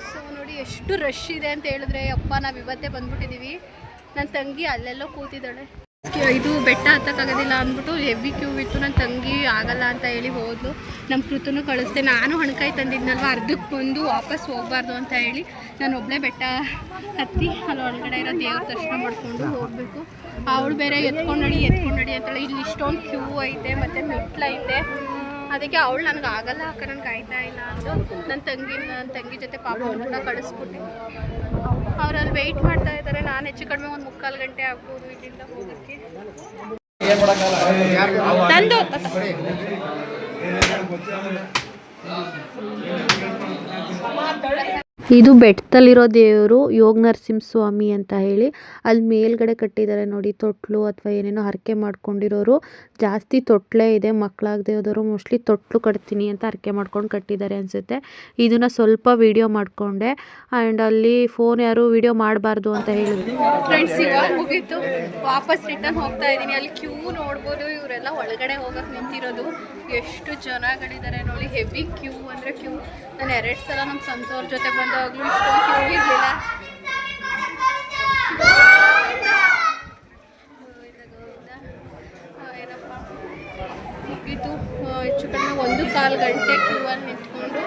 ಸೊ ನೋಡಿ, ಎಷ್ಟು ರಶ್ ಇದೆ ಅಂತ ಹೇಳಿದ್ರೆ, ಅಪ್ಪ, ನಾವು ಇವತ್ತೇ ಬಂದ್ಬಿಟ್ಟಿದ್ದೀವಿ ನನ್ನ ತಂಗಿ ಅಲ್ಲೆಲ್ಲೋ ಕೂತಿದ್ದಾಳೆ. ಇದು ಬೆಟ್ಟ ಹತ್ತಕ್ಕಾಗೋದಿಲ್ಲ ಅಂದ್ಬಿಟ್ಟು ಹೆವಿ ಕ್ಯೂ ಇತ್ತು. ನನ್ನ ತಂಗಿ ಆಗಲ್ಲ ಅಂತ ಹೇಳಿ ಹೋದ್ಲು. ನಮ್ಮ ಕೃತನು ಕಳಿಸ್ದೆ. ನಾನು ಹಣ್ಕಾಯಿ ತಂದಿದ್ನಲ್ವ? ಅರ್ಧಕ್ಕೆ ಬಂದು ವಾಪಸ್ ಹೋಗ್ಬಾರ್ದು ಅಂತ ಹೇಳಿ ನಾನು ಒಬ್ಬಳೇ ಬೆಟ್ಟ ಹತ್ತಿ ಅಲ್ಲಿ ಒಳಗಡೆ ಇರೋ ದೇವ್ರ ದರ್ಶನ ಮಾಡಿಕೊಂಡು ಹೋಗಬೇಕು. ಅವಳು ಬೇರೆ ಎತ್ಕೊಂಡು ನಡಿ ಎತ್ಕೊಂಡು ನಡಿ ಅಂತೇಳಿ ಇಲ್ಲಿ ಇಷ್ಟೊಂದು ಕ್ಯೂ ಐತೆ, ಮತ್ತು ಮೆಟ್ಲೈತೆ ಅದಕ್ಕೆ ಅವಳು ನನಗೆ ಆಗಲ್ಲ ಅಕ್ಕ ನನಗೆ ಆಯ್ತಾ ಇಲ್ಲ ಅಂತ ನನ್ನ ತಂಗಿ ನನ್ನ ತಂಗಿ ಜೊತೆ ಪಾಪ ಕೂಡ ಕಳಿಸ್ಬಿಟ್ಟೆ ಅವರಲ್ಲಿ ವೆಯ್ಟ್ ಮಾಡ್ತಾ ಇದ್ದಾರೆ. ನಾನು ಹೆಚ್ಚು ಕಡಿಮೆ ಒಂದು ಮುಕ್ಕಾಲು ಗಂಟೆ ಆಗ್ಬೋದು ಇಲ್ಲಿಂದ ಹೋಗೋಕ್ಕೆ ನಂದು ಇದು ಬೆಟ್ಟದಲ್ಲಿರೋ ದೇವರು ಯೋಗ ನರಸಿಂಹ ಸ್ವಾಮಿ ಅಂತ ಹೇಳಿ. ಅಲ್ಲಿ ಮೇಲ್ಗಡೆ ಕಟ್ಟಿದ್ದಾರೆ ನೋಡಿ, ತೊಟ್ಲು ಅಥವಾ ಏನೇನೋ ಹರಕೆ ಮಾಡ್ಕೊಂಡಿರೋರು. ಜಾಸ್ತಿ ತೊಟ್ಲೇ ಇದೆ ಮಕ್ಕಳಾಗದೆ ಹೋದವರು ಮೋಸ್ಟ್ಲಿ ತೊಟ್ಲು ಕಟ್ತೀನಿ ಅಂತ ಹರಕೆ ಮಾಡ್ಕೊಂಡು ಕಟ್ಟಿದ್ದಾರೆ ಅನಿಸುತ್ತೆ. ಇದನ್ನು ಸ್ವಲ್ಪ ವಿಡಿಯೋ ಮಾಡಿಕೊಂಡೆ. ಆ್ಯಂಡ್ ಅಲ್ಲಿ ಫೋನ್ ಯಾರು ವಿಡಿಯೋ ಮಾಡಬಾರ್ದು ಅಂತ ಹೇಳಿದ್ರು. ಫ್ರೆಂಡ್ಸ್ ಇವಾಗ ಮುಗೀತು. ವಾಪಸ್ ರಿಟರ್ನ್ ಹೋಗ್ತಾ ಇದ್ದೀನಿ. ಅಲ್ಲಿ ಕ್ಯೂ ನೋಡ್ಬೋದು ಇವರೆಲ್ಲ ಒಳಗಡೆ ಹೋಗಕ್ಕೆ ನಿಂತಿರೋದು. ಎಷ್ಟು ಜನಗಳಿದ್ದಾರೆ ನೋಡಿ ಹೆವಿ ಕ್ಯೂ ಅಂದರೆ ಕ್ಯೂ ನಾನು ಎರಡು ಸಲ ನಮ್ಮ ಸಂತೋರ್ ಜೊತೆ ಬಂದಾಗಲೂ ಇಷ್ಟು ಕ್ಯೂ ಇರಲಿಲ್ಲ. ಹೆಚ್ಚು ಕಡಿಮೆ ಒಂದು ಕಾಲು ಗಂಟೆ ಕ್ಯೂ ಅಲ್ಲಿ ನಿಂತ್ಕೊಂಡು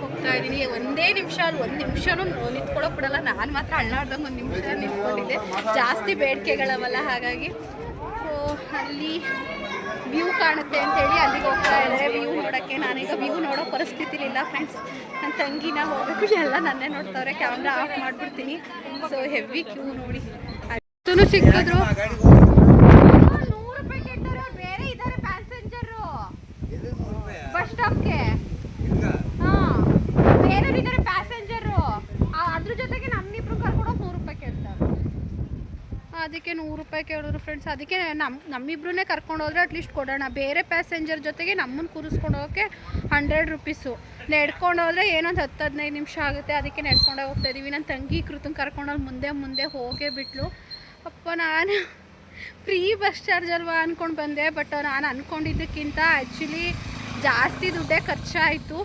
ಹೋಗ್ತಾ ಇದ್ದೀನಿ. ಒಂದೇ ನಿಮಿಷ ಅಲ್ಲಿ ಒಂದು ನಿಮಿಷನೂ ನಿಂತ್ಕೊಳ್ಳೋಕೆ ಬಿಡಲ್ಲ. ನಾನು ಮಾತ್ರ ಅಳ್ಳಾಡ್ದಂಗೆ ಒಂದು ನಿಮಿಷ ನಿಂತ್ಕೊಂಡಿದ್ದೆ. ಜಾಸ್ತಿ ಬೇಡಿಕೆಗಳವಲ್ಲ ಹಾಗಾಗಿ ಅಲ್ಲಿ ವ್ಯೂ ಕಾಣುತ್ತೆ ಅಂತೇಳಿ ಅಲ್ಲಿಗೆ ಹೋಗ್ತಾ ಇದ್ದಾರೆ. ವ್ಯೂ ನೋಡೋಕ್ಕೆ ನಾನೀಗ ವ್ಯೂ ನೋಡೋ ಪರಿಸ್ಥಿತಿಲಿಲ್ಲ ಫ್ರೆಂಡ್ಸ್ ನನ್ನ ತಂಗಿನ ಹೋಗಬೇಕು ಎಲ್ಲ ನನ್ನೇ ನೋಡ್ತಾವ್ರೆ. ಕ್ಯಾಮ್ರಾ ಆಫ್ ಮಾಡಿಬಿಡ್ತೀನಿ. ಸೊ ಹೆವಿ ಕ್ಯೂ ನೋಡಿ. ಅಷ್ಟೂ ಸಿಕ್ಕಿದ್ರು ನೂರು ರೂಪಾಯಿ ಕೇಳ್ತಾರೆ ಅವ್ರು ಬೇರೆ ಇದ್ದಾರೆ ಪ್ಯಾಸೆಂಜರು ಬಸ್ ಸ್ಟಾಪ್ಗೆ ಹಾಂ ಬೇರೆಯವ್ರು ಇದ್ದಾರೆ ಪ್ಯಾಸೆಂಜರು ಅದ್ರ ಜೊತೆಗೆ ನಮ್ಮಿಬ್ರು ಕರ್ಕೊಂಡು ನೂರು ರೂಪಾಯಿ ಕೇಳ್ತಾರೆ ಅದಕ್ಕೆ ನೂರು ರೂಪಾಯಿ ಕೇಳಿದ್ರು ಫ್ರೆಂಡ್ಸ್ ಅದಕ್ಕೆ ನಮ್ಮ ನಮ್ಮಿಬ್ರನ್ನೇ ಕರ್ಕೊಂಡು ಹೋದ್ರೆ ಅಟ್ಲೀಸ್ಟ್ ಕೊಡೋಣ. ಬೇರೆ ಪ್ಯಾಸೆಂಜರ್ ಜೊತೆಗೆ ನಮ್ಮನ್ನು ಕೂರಿಸ್ಕೊಂಡು ಹೋಗೋಕ್ಕೆ ಹಂಡ್ರೆಡ್ ರುಪೀಸು ನಡ್ಕೊಂಡು ಹೋದರೆ ಏನೊಂದು ಹತ್ತು ಹದಿನೈದು ನಿಮಿಷ ಆಗುತ್ತೆ. ಅದಕ್ಕೆ ನಡ್ಕೊಂಡೇ ಹೋಗ್ತಾ ಇದ್ದೀವಿ ನನ್ನ ತಂಗಿ ಕೃತಂಗೆ ಕರ್ಕೊಂಡೋಗಿ ಮುಂದೆ ಮುಂದೆ ಹೋಗೇ ಬಿಟ್ಲು. ಅಪ್ಪ, ನಾನು ಫ್ರೀ ಬಸ್ ಚಾರ್ಜ್ ಅಲ್ವಾ ಅಂದ್ಕೊಂಡು ಬಂದೆ. ಬಟ್ ನಾನು ಅಂದ್ಕೊಂಡಿದ್ದಕ್ಕಿಂತ ಆ್ಯಕ್ಚುಲಿ ಜಾಸ್ತಿ ದುಡ್ಡೇ ಖರ್ಚಾಯಿತು.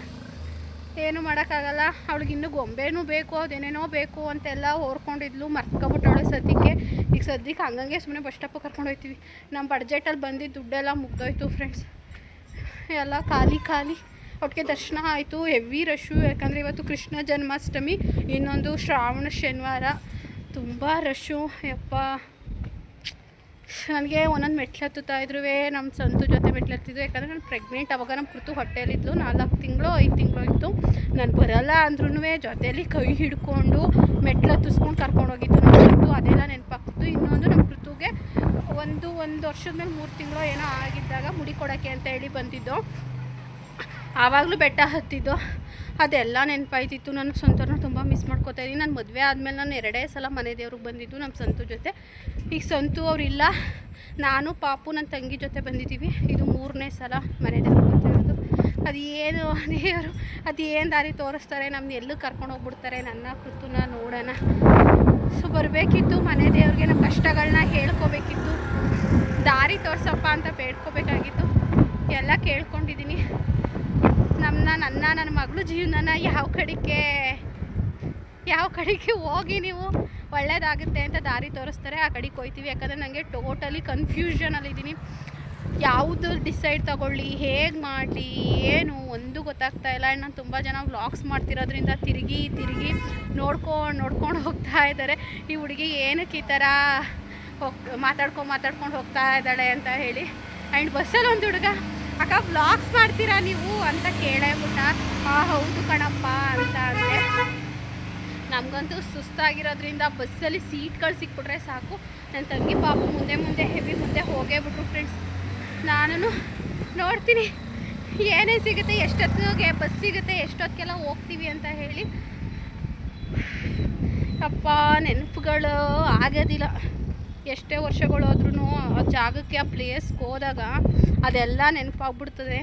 ಏನು ಮಾಡೋಕ್ಕಾಗಲ್ಲ. ಅವಳಿಗೆ ಇನ್ನೂ ಗೊಂಬೆನೂ ಬೇಕು, ಅದೇನೇನೋ ಬೇಕು ಅಂತೆಲ್ಲ ಓರ್ಕೊಂಡಿದ್ಲು ಮರ್ತ್ಕೊಬಿಟ್ಟವಳೆ ಸದ್ಯಕ್ಕೆ. ಈಗ ಸದ್ಯಕ್ಕೆ ಹಂಗಂಗೆ ಸುಮ್ಮನೆ ಬಸ್ ಸ್ಟಾಪ್ ಕರ್ಕೊಂಡು ಹೋಗ್ತೀವಿ ನಮ್ಮ ಬಡ್ಜೆಟಲ್ಲಿ ಬಂದಿದ್ದು ದುಡ್ಡೆಲ್ಲ ಮುಗ್ದೋಯ್ತು ಫ್ರೆಂಡ್ಸ್ ಎಲ್ಲ ಖಾಲಿ ಖಾಲಿ. ಒಟ್ಟಿಗೆ ದರ್ಶನ ಆಯಿತು ಹೆವಿ ರಶ್ಶು ಯಾಕಂದರೆ ಇವತ್ತು ಕೃಷ್ಣ ಜನ್ಮಾಷ್ಟಮಿ, ಇನ್ನೊಂದು ಶ್ರಾವಣ ಶನಿವಾರ. ತುಂಬ ರಶ್ಶು ಯಪ್ಪ. ನನಗೆ ಒಂದೊಂದು ಮೆಟ್ಲು ಹತ್ತುತ್ತಾ ಇದ್ರು ನಮ್ಮ ಸಂತು ಜೊತೆ ಮೆಟ್ಲು ಹತ್ತಿದ್ರು. ಯಾಕಂದರೆ ನಾನು ಪ್ರೆಗ್ನೆಂಟ್ ಅವಾಗ ನಮ್ಮ ಕೃತು ಹೊಟ್ಟೆಯಲ್ಲಿದ್ಲು, ನಾಲ್ಕು ತಿಂಗಳು, ಐದು ತಿಂಗಳು ಇತ್ತು ನಾನು ಬರಲ್ಲ ಅಂದ್ರೂ ಜೊತೆಯಲ್ಲಿ ಕೈ ಹಿಡ್ಕೊಂಡು ಮೆಟ್ಲು ಹತ್ತಿಸ್ಕೊಂಡು ಕರ್ಕೊಂಡು ಹೋಗಿದ್ದು ನಮ್ಮ ಕೃತು. ಅದೆಲ್ಲ ನೆನಪಾಗ್ತಿತ್ತು ಇನ್ನೊಂದು ನಮ್ಮ ಕೃತುಗೆ ಒಂದು ಒಂದು ವರ್ಷದ ಮೇಲೆ ಮೂರು ತಿಂಗಳು ಏನೋ ಆಗಿದ್ದಾಗ ಮುಡಿ ಕೊಡೋಕ್ಕೆ ಅಂತ ಹೇಳಿ ಬಂದಿದ್ದು. ಆವಾಗಲೂ ಬೆಟ್ಟ ಹತ್ತಿದ್ದು. ಅದೆಲ್ಲ ನೆನಪಾಯ್ತಿತ್ತು. ನನ್ನ ಸಂತೋನ ತುಂಬ ಮಿಸ್ ಮಾಡ್ಕೋತಾ ಇದ್ದೀನಿ. ನಾನು ಮದುವೆ ಆದಮೇಲೆ ನಾನು ಎರಡೇ ಸಲ ಮನೆ ದೇವ್ರಿಗೆ ಬಂದಿದ್ದು ನಮ್ಮ ಸಂತು ಜೊತೆ. ಈಗ ಸಂತು ಅವರಿಲ್ಲ. ನಾನು, ಪಾಪು ನನ್ನ ತಂಗಿ ಜೊತೆ ಬಂದಿದ್ದೀವಿ. ಇದು ಮೂರನೇ ಸಲ ಮನೆ ದೇವ್ರಿಗೆ ಬರ್ತಾ ಇರೋದು ಅದು ಏನು ದೇವರು ಅದು ಏನು ದಾರಿ ತೋರಿಸ್ತಾರೆ? ನಮ್ಮನ್ನ ಎಲ್ಲೂ ಕರ್ಕೊಂಡು ಹೋಗ್ಬಿಡ್ತಾರೆ? ನನ್ನ ಕೃತನ ನೋಡೋಣ. ಸೊ, ಬರಬೇಕಿತ್ತು ಮನೆ ದೇವ್ರಿಗೆ. ನಮ್ಮ ಕಷ್ಟಗಳನ್ನ ಹೇಳ್ಕೋಬೇಕಿತ್ತು. ದಾರಿ ತೋರ್ಸಪ್ಪ ಅಂತ ಬೇಡ್ಕೋಬೇಕಾಗಿತ್ತು. ಎಲ್ಲ ಕೇಳ್ಕೊಂಡಿದ್ದೀನಿ ನಮ್ಮನ್ನ ನನ್ನ ನನ್ನ ಮಗಳು ಜೀವನನ ಯಾವ ಕಡೆಗೆ ಯಾವ ಕಡೆಗೆ ಹೋಗಿ ನೀವು ಒಳ್ಳೇದಾಗುತ್ತೆ ಅಂತ ದಾರಿ ತೋರಿಸ್ತಾರೆ. ಆ ಕಡೆಗೆ ಹೋಯ್ತೀವಿ. ಯಾಕಂದರೆ ನನಗೆ ಟೋಟಲಿ ಕನ್ಫ್ಯೂಷನಲ್ಲಿದ್ದೀನಿ ಯಾವುದು ಡಿಸೈಡ್ ತಗೊಳ್ಳಿ, ಹೇಗೆ ಮಾಡಲಿ, ಏನು, ಒಂದು ಗೊತ್ತಾಗ್ತಾ ಇಲ್ಲ. ಆ್ಯಂಡ್ ನಾನು ತುಂಬ ಜನ ವ್ಲಾಗ್ಸ್ ಮಾಡ್ತಿರೋದ್ರಿಂದ ತಿರುಗಿ ತಿರುಗಿ ನೋಡ್ಕೊಂಡು ನೋಡ್ಕೊಂಡು ಹೋಗ್ತಾ ಇದ್ದಾರೆ. ಈ ಹುಡುಗಿ ಏನಕ್ಕೆ ಈ ಥರ ಹೋಗ್ ಮಾತಾಡ್ಕೊಂಡು ಮಾತಾಡ್ಕೊಂಡು ಹೋಗ್ತಾ ಇದ್ದಾಳೆ ಅಂತ ಹೇಳಿ. ಆ್ಯಂಡ್ ಬಸ್ಸಲ್ಲಿ ಒಂದು ಹುಡುಗ ಅಕ್ಕ ವ್ಲಾಗ್ಸ್ ಮಾಡ್ತೀರಾ ನೀವು ಅಂತ ಕೇಳೇ ಬಿಟ್ಟ ಆ, ಹೌದು ಕಣಪ್ಪ ಅಂತ ಅಂದರೆ ನಮಗಂತೂ ಸುಸ್ತಾಗಿರೋದ್ರಿಂದ ಬಸ್ಸಲ್ಲಿ ಸೀಟ್ಗಳು ಸಿಕ್ಬಿಟ್ರೆ ಸಾಕು. ನನ್ನ ತಂಗಿ ಪಾಪ ಮುಂದೆ ಮುಂದೆ ಹೆವಿ ಮುಂದೆ ಹೋಗೇ ಬಿಟ್ರು ಫ್ರೆಂಡ್ಸ್ ನಾನು ನೋಡ್ತೀನಿ. ಏನೇ ಸಿಗುತ್ತೆ, ಎಷ್ಟೊತ್ತಿಗೆ ಬಸ್ ಸಿಗುತ್ತೆ, ಎಷ್ಟೊತ್ತಿಗೆಲ್ಲ ಹೋಗ್ತೀವಿ ಅಂತ ಹೇಳಿ. ಅಪ್ಪ, ನೆನಪುಗಳು ಆಗೋದಿಲ್ಲ. ಎಷ್ಟೇ ವರ್ಷಗಳು ಹೋದ್ರೂ ಆ ಜಾಗಕ್ಕೆ ಆ ಪ್ಲೇಸ್ಗೆ ಹೋದಾಗ ಅದೆಲ್ಲ ನೆನಪಾಗ್ಬಿಡ್ತದೆ.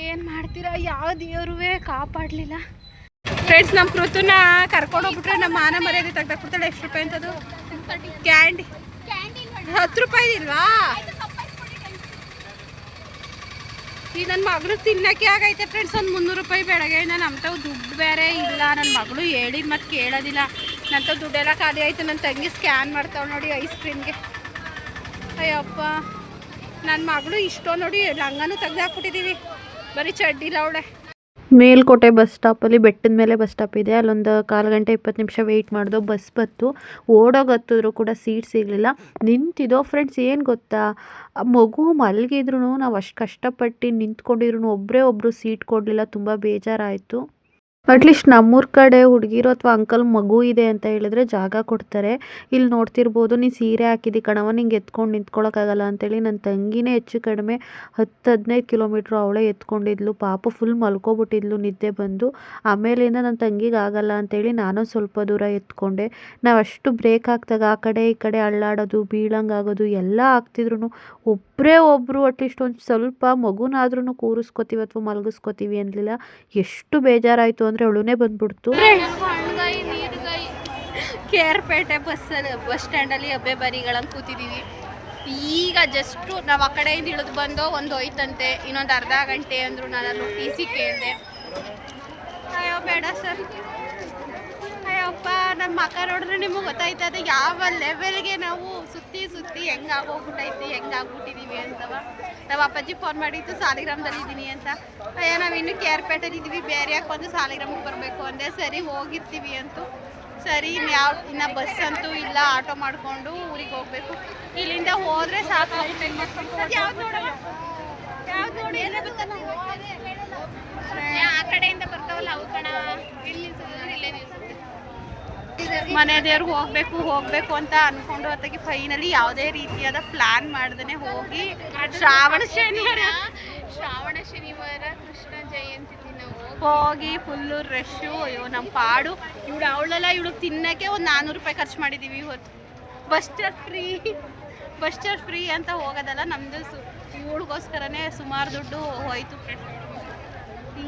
ಏನು ಮಾಡ್ತೀರಾ? ಯಾವ ದೇವ್ರೂ ಕಾಪಾಡಲಿಲ್ಲ. ಫ್ರೆಂಡ್ಸ್ ನಮ್ಮ ಕೃತನ ಕರ್ಕೊಂಡು ಹೋಗ್ಬಿಟ್ರೆ ನಮ್ಮ ಮಾನ ಮರ್ಯಾದೆ ತೆಗ್ದಾಕ್ಬಿಡ್ತಾಳೆ ಎಷ್ಟು ರೂಪಾಯಿ ಅಂತದು ಕ್ಯಾಂಡಿ ಹತ್ತು ರೂಪಾಯಿ ಇಲ್ವಾ ಈ ನನ್ನ ಮಗಳು ತಿನ್ನಕ್ಕೆ ಆಗೈತೆ ಫ್ರೆಂಡ್ಸ್ ಒಂದು ಮುನ್ನೂರು ರೂಪಾಯಿ ಬೆಳಗ್ಗೆ ನಾನು ಅಂಥವು ದುಡ್ಡು ಬೇರೆ ಇಲ್ಲ. ನನ್ನ ಮಗಳು ಹೇಳಿದ ಮತ್ತೆ ಕೇಳೋದಿಲ್ಲ. ನಂತ ದುಡ್ಡೆಲ್ಲ ಖಾಲಿ ಆಯಿತು ನನ್ನ ತಂಗಿ ಸ್ಕ್ಯಾನ್ ಮಾಡ್ತಾವೆ ನೋಡಿ ಐಸ್ ಕ್ರೀಮ್ಗೆ ಅಯ್ಯಪ್ಪ ನನ್ನ ಮಗಳು ಇಷ್ಟೋ ನೋಡಿ ಲಂಗನೂ ತೆಗ್ದು ಹಾಕ್ಬಿಟ್ಟಿದ್ದೀವಿ ಬರೀ ಚಡ್ಡಿಲ್ಲ ಅವಳೆ. ಮೇಲ್ಕೋಟೆ ಬಸ್ ಸ್ಟಾಪಲ್ಲಿ ಬೆಟ್ಟದ ಮೇಲೆ ಬಸ್ ಸ್ಟಾಪ್ ಇದೆ. ಅಲ್ಲೊಂದು ಕಾಲು ಗಂಟೆ ಇಪ್ಪತ್ತು ನಿಮಿಷ ವೆಯ್ಟ್ ಮಾಡಿದೋ. ಬಸ್ ಬತ್ತು ಓಡೋಗತ್ತಿದ್ರು ಕೂಡ ಸೀಟ್ ಸಿಗಲಿಲ್ಲ. ನಿಂತಿದ್ದೋ ಫ್ರೆಂಡ್ಸ್ ಏನು ಗೊತ್ತಾ? ಮಗು ಮಲಗಿದ್ರು ನಾವು ಅಷ್ಟು ಕಷ್ಟಪಟ್ಟು ನಿಂತ್ಕೊಂಡಿದ್ರು ಒಬ್ಬರೇ ಒಬ್ಬರು ಸೀಟ್ ಕೊಡಲಿಲ್ಲ. ತುಂಬ ಬೇಜಾರಾಯಿತು. ಅಟ್ಲೀಸ್ಟ್ ನಮ್ಮೂರ ಕಡೆ ಹುಡುಗಿರು ಅಥವಾ ಅಂಕಲ್ ಮಗು ಇದೆ ಅಂತ ಹೇಳಿದ್ರೆ ಜಾಗ ಕೊಡ್ತಾರೆ. ಇಲ್ಲಿ ನೋಡ್ತಿರ್ಬೋದು, ನೀ ಸೀರೆ ಹಾಕಿದಿ ಕಣವ ನಿಂಗೆ ಎತ್ಕೊಂಡು ನಿಂತ್ಕೊಳ್ಳೋಕ್ಕಾಗಲ್ಲ ಅಂತೇಳಿ ನನ್ನ ತಂಗಿನೇ ಹೆಚ್ಚು ಕಡಿಮೆ ಹತ್ತು ಹದಿನೈದು ಕಿಲೋಮೀಟ್ರ್ ಅವಳೇ ಎತ್ಕೊಂಡಿದ್ಲು. ಪಾಪ ಫುಲ್ ಮಲ್ಕೊಬಿಟ್ಟಿದ್ಲು ನಿದ್ದೆ ಬಂದು. ಆಮೇಲಿಂದ ನನ್ನ ತಂಗಿಗೆ ಆಗಲ್ಲ ಅಂತೇಳಿ ನಾನು ಸ್ವಲ್ಪ ದೂರ ಎತ್ಕೊಂಡೆ. ನಾವು ಅಷ್ಟು ಬ್ರೇಕ್ ಹಾಕ್ದಾಗ ಆ ಕಡೆ ಈ ಕಡೆ ಅಳ್ಳಾಡೋದು, ಬೀಳಂಗಾಗೋದು ಎಲ್ಲ ಆಗ್ತಿದ್ರು ಒಬ್ಬರೇ ಒಬ್ಬರು ಅಟ್ಲೀಸ್ಟ್ ಒಂದು ಸ್ವಲ್ಪ ಮಗುನಾದ್ರೂ ಕೂರಿಸ್ಕೋತೀವಿ ಅಥವಾ ಮಲಗಿಸ್ಕೋತೀವಿ ಅನ್ನಲಿಲ್ಲ ಎಷ್ಟು ಬೇಜಾರಾಯಿತು ಅಂದರೆ ಅವಳುನೇ ಬಂದ್ಬಿಡ್ತು. R Pete bus ಸ್ಟ್ಯಾಂಡಲ್ಲಿ ಹಬ್ಬೆ ಬರಿಗಳಂಗೆ ಕೂತಿದೀವಿ. ಈಗ ಜಸ್ಟು ನಾವು ಆ ಕಡೆಯಿಂದ ಇಳಿದು ಬಂದು ಒಂದು ಹೋಯ್ತಂತೆ, ಇನ್ನೊಂದು ಅರ್ಧ ಗಂಟೆ ಅಂದ್ರು ನಾನು ಟಿ ಸಿ ಕೇಳಿದೆ. ಅಯ್ಯೋ, ಬೇಡ ಸರ್. ಅಯ್ಯಪ್ಪ ನನ್ನ ಅಕ್ಕ ನೋಡಿದ್ರೆ ನಿಮಗೆ ಗೊತ್ತಾಯ್ತದೆ, ಯಾವ ಲೆವೆಲ್ಗೆ ನಾವು ಸುತ್ತಿ ಸುತ್ತಿ ಹೆಂಗೆ ಆಗೋಗ್ಬಿಟ್ಟೈತಿ ಹೆಂಗೆ ಆಗ್ಬಿಟ್ಟಿದ್ದೀವಿ ಅಂತವ. ನಾವು ಅಪ್ಪಾಜಿ ಫೋನ್ ಮಾಡಿತ್ತು ಸಾಲಿಗ್ರಾಮದಲ್ಲಿ ಇದ್ದೀನಿ ಅಂತ. ಅಯ್ಯೋ, ನಾವು ಇನ್ನೂ ಕೇರ್ಪೇಟೆಲಿ ಇದ್ದೀವಿ ಬೇರೆ ಯಾಕೆ ಬಂದು ಸಾಲಿಗ್ರಾಮಕ್ಕೆ ಬರಬೇಕು ಅಂದೆ. ಸರಿ, ಹೋಗಿರ್ತೀವಿ ಅಂತೂ. ಸರಿ, ಇನ್ನು ಯಾವ, ಇನ್ನು ಬಸ್ ಅಂತೂ ಇಲ್ಲ ಆಟೋ ಮಾಡಿಕೊಂಡು ಊರಿಗೆ ಹೋಗಬೇಕು. ಇಲ್ಲಿಂದ ಹೋದರೆ ಸಾಕು. ಗೊತ್ತಲ್ಲ? ಆ ಕಡೆಯಿಂದ ಬರ್ತಾವಲ್ಲ ಅವು ಕಣ. ಇಲ್ಲಿ ಇಲ್ಲೇ ಮನೆ ದೇವ್ರಿಗೆ ಹೋಗ್ಬೇಕು ಹೋಗ್ಬೇಕು ಅಂತ ಅನ್ಕೊಂಡು ಹೊತ್ತಾಗಿ ಫೈನಲಿ ಯಾವುದೇ ರೀತಿಯಾದ ಪ್ಲಾನ್ ಮಾಡ್ದೇ ಹೋಗಿ ಶ್ರಾವಣ ಶನಿವಾರ. ಶ್ರಾವಣ ಶನಿವಾರ ಕೃಷ್ಣ ಜಯಂತಿ ಹೋಗಿ ಫುಲ್ಲು ರಶ್ಶು ಅಯ್ಯೋ ನಮ್ಮ ಪಾಡು. ಇವಳು ಅವಳೆಲ್ಲ ಇವಳು ತಿನ್ನಕ್ಕೆ ಒಂದು ನಾನ್ನೂರು ರೂಪಾಯಿ ಖರ್ಚು ಮಾಡಿದ್ದೀವಿ ಇವತ್ತು. Bus charge free bus charge free ಅಂತ ಹೋಗೋದಲ್ಲ ನಮ್ಮದು ಸು ಇವಳಿಗೋಸ್ಕರನೇ ಸುಮಾರು ದುಡ್ಡು ಹೋಯ್ತು.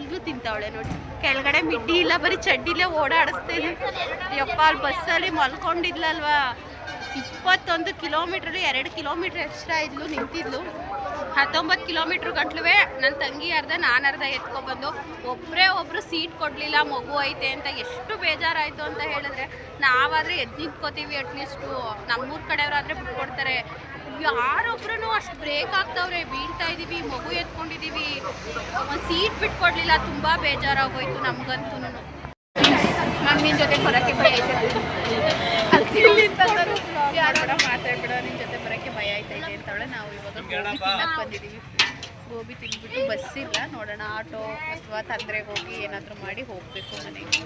ಈಗಲೂ ತಿಂತಾವಳೆ ನೋಡಿ. ಕೆಳಗಡೆ ಮಿಡ್ಡಿ ಇಲ್ಲ, ಬರೀ ಚಡ್ಡಿಲೇ ಓಡಾಡಿಸ್ತೀನಿ ಯಪ್ಪ, ಅಲ್ಲಿ ಬಸ್ಸಲ್ಲಿ ಮಲ್ಕೊಂಡಿದ್ಲಲ್ವಾ? ಇಪ್ಪತ್ತೊಂದು ಕಿಲೋಮೀಟ್ರಲ್ಲಿ ಎರಡು ಕಿಲೋಮೀಟ್ರ್ ಎಕ್ಸ್ಟ್ರಾ ಇದ್ಲು, ನಿಂತಿದ್ಲು. ಹತ್ತೊಂಬತ್ತು ಕಿಲೋಮೀಟ್ರ್ ಗಂಟ್ಲುವೆ ನನ್ನ ತಂಗಿ ಅರ್ಧ, ನಾನು ಅರ್ಧ ಎತ್ಕೊಬಂದು ಒಬ್ಬರೇ ಒಬ್ಬರು ಸೀಟ್ ಕೊಡಲಿಲ್ಲ, ಮಗು ಐತೆ ಅಂತ ಎಷ್ಟು ಬೇಜಾರಾಯಿತು ಅಂತ ಹೇಳಿದ್ರೆ, ನಾವಾದರೆ ಎದ್ದು ನಿಂತ್ಕೋತೀವಿ ಅಟ್ಲೀಸ್ಟು ನಮ್ಮೂರ ಕಡೆಯವರಾದರೆ ಬಿಟ್ಕೊಡ್ತಾರೆ. ಯಾರೊಬ್ರು ಅಷ್ಟು ಬ್ರೇಕ್ ಆಗ್ತಾವ್ರೆ. ಬೀಳ್ತಾ ಇದೀವಿ ಮಗು ಎತ್ಕೊಂಡಿದೀವಿ. ಒಂದು ಸೀಟ್ ಬಿಟ್ಕೊಡ್ಲಿಲ್ಲ ತುಂಬಾ ಬೇಜಾರಾಗೋಯ್ತು ನಮ್ಗಂತೂ. ಮ್ಯಾಮ್ ನಿನ್ನ ಜೊತೆ ಬರೋಕ್ಕೆ ಭಯ ಆಯ್ತದೆ ಯಾರು ಕೂಡ ಮಾತಾಡ್ಬೇಡ ನಿನ್ನ ಜೊತೆ ಬರೋಕ್ಕೆ ಭಯ ಆಯ್ತೈತೆ ಅಂತವಳೆ. ನಾವು ಇವಾಗ ಗೋಬಿ ತಿನ್ನಕ್ಕೆ ಬಂದಿದ್ದೀವಿ ಗೋಬಿ ತಿಂದ್ಬಿಟ್ಟು ಬಸ್ ಇಲ್ಲ ನೋಡೋಣ ಆಟೋ ಅಥವಾ ತಂದ್ರೆಗೆ ಹೋಗಿ ಏನಾದರೂ ಮಾಡಿ ಹೋಗಬೇಕು ಮನೆಗೆ.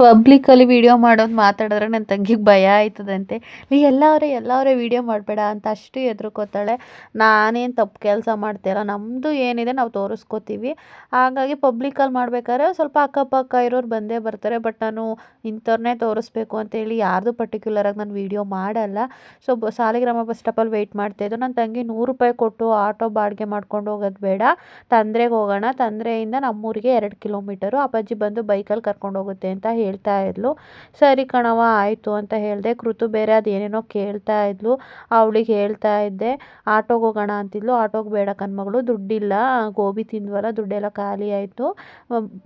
ಪಬ್ಲಿಕ್ಕಲ್ಲಿ ವೀಡಿಯೋ ಮಾಡೋದು ಮಾತಾಡಿದ್ರೆ ನನ್ನ ತಂಗಿಗೆ ಭಯ ಆಯ್ತದಂತೆ. ನೀ ಎಲ್ಲವರೇ ಎಲ್ಲವರೇ ವೀಡಿಯೋ ಮಾಡಬೇಡ ಅಂತ ಅಷ್ಟು ಹೆದ್ರುಕೋತಾಳೆ. ನಾನೇನು ತಪ್ಪು ಕೆಲಸ ಮಾಡ್ತೀರ ನಮ್ಮದು ಏನಿದೆ ನಾವು ತೋರಿಸ್ಕೋತೀವಿ. ಹಾಗಾಗಿ ಪಬ್ಲಿಕಲ್ಲಿ ಮಾಡಬೇಕಾದ್ರೆ ಸ್ವಲ್ಪ ಅಕ್ಕಪಕ್ಕ ಇರೋರು ಬಂದೇ ಬರ್ತಾರೆ. ಬಟ್ ನಾನು ಇಂಥವ್ರನ್ನೇ ತೋರಿಸ್ಬೇಕು ಅಂತೇಳಿ ಯಾರ್ದು ಪರ್ಟಿಕ್ಯುಲರಾಗಿ ನಾನು ವೀಡಿಯೋ ಮಾಡಲ್ಲ. ಸೊ ಬ, ಸಾಲಿಗ್ರಾಮ ಬಸ್ ಸ್ಟಾಪಲ್ಲಿ ವೆಯ್ಟ್ ಮಾಡ್ತಾಯಿದ್ದು ನನ್ನ ತಂಗಿ ನೂರು ರೂಪಾಯಿ ಕೊಟ್ಟು ಆಟೋ ಬಾಡಿಗೆ ಮಾಡ್ಕೊಂಡು ಹೋಗೋದು ಬೇಡ. ತಂದ್ರೆಗೆ ಹೋಗೋಣ. ತಂದ್ರೆಯಿಂದ ನಮ್ಮೂರಿಗೆ ಎರಡು ಕಿಲೋಮೀಟರು ಅಪ್ಪಾಜಿ ಬಂದು ಬೈಕಲ್ಲಿ ಕರ್ಕೊಂಡು ಹೋಗುತ್ತೆ ಅಂತ ಹೇಳ್ತಾ ಇದ್ಲು. ಸರಿ ಕಣವ ಆಯಿತು ಅಂತ ಹೇಳಿದೆ. ಕೃತು ಬೇರೆ ಅದೇನೇನೋ ಕೇಳ್ತಾ ಇದ್ಲು. ಅವಳಿಗೆ ಹೇಳ್ತಾ ಇದ್ದೆ, ಆಟೋಗೆ ಹೋಗೋಣ ಅಂತಿದ್ಲು. ಆಟೋಗೆ ಬೇಡ ಕಣ್ಮಗಳು, ದುಡ್ಡಿಲ್ಲ. ಗೋಬಿ ತಿಂದ್ವಲ್ಲ, ದುಡ್ಡೆಲ್ಲ ಖಾಲಿ ಆಯಿತು.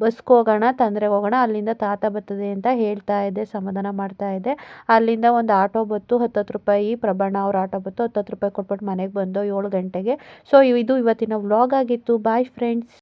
ಬಸ್ಗೆ ಹೋಗೋಣ ತಂದರೆ ಹೋಗೋಣ, ಅಲ್ಲಿಂದ ತಾತ ಬರ್ತದೆ ಅಂತ ಹೇಳ್ತಾ ಇದ್ದೆ, ಸಮಾಧಾನ ಮಾಡ್ತಾ ಇದ್ದೆ. ಅಲ್ಲಿಂದ ಒಂದು ಆಟೋ ಬತ್ತು ಹತ್ತತ್ತು ರೂಪಾಯಿ. ಪ್ರಭಾಣ ಅವ್ರ ಆಟೋ ಬತ್ತು ಹತ್ತತ್ತು ರೂಪಾಯಿ ಕೊಟ್ಬಿಟ್ಟು ಮನೆಗೆ ಬಂದು ಏಳು ಗಂಟೆಗೆ. ಸೊ ಇದು ಇವತ್ತಿನ ವ್ಲಾಗ್ ಆಗಿತ್ತು. Bye friends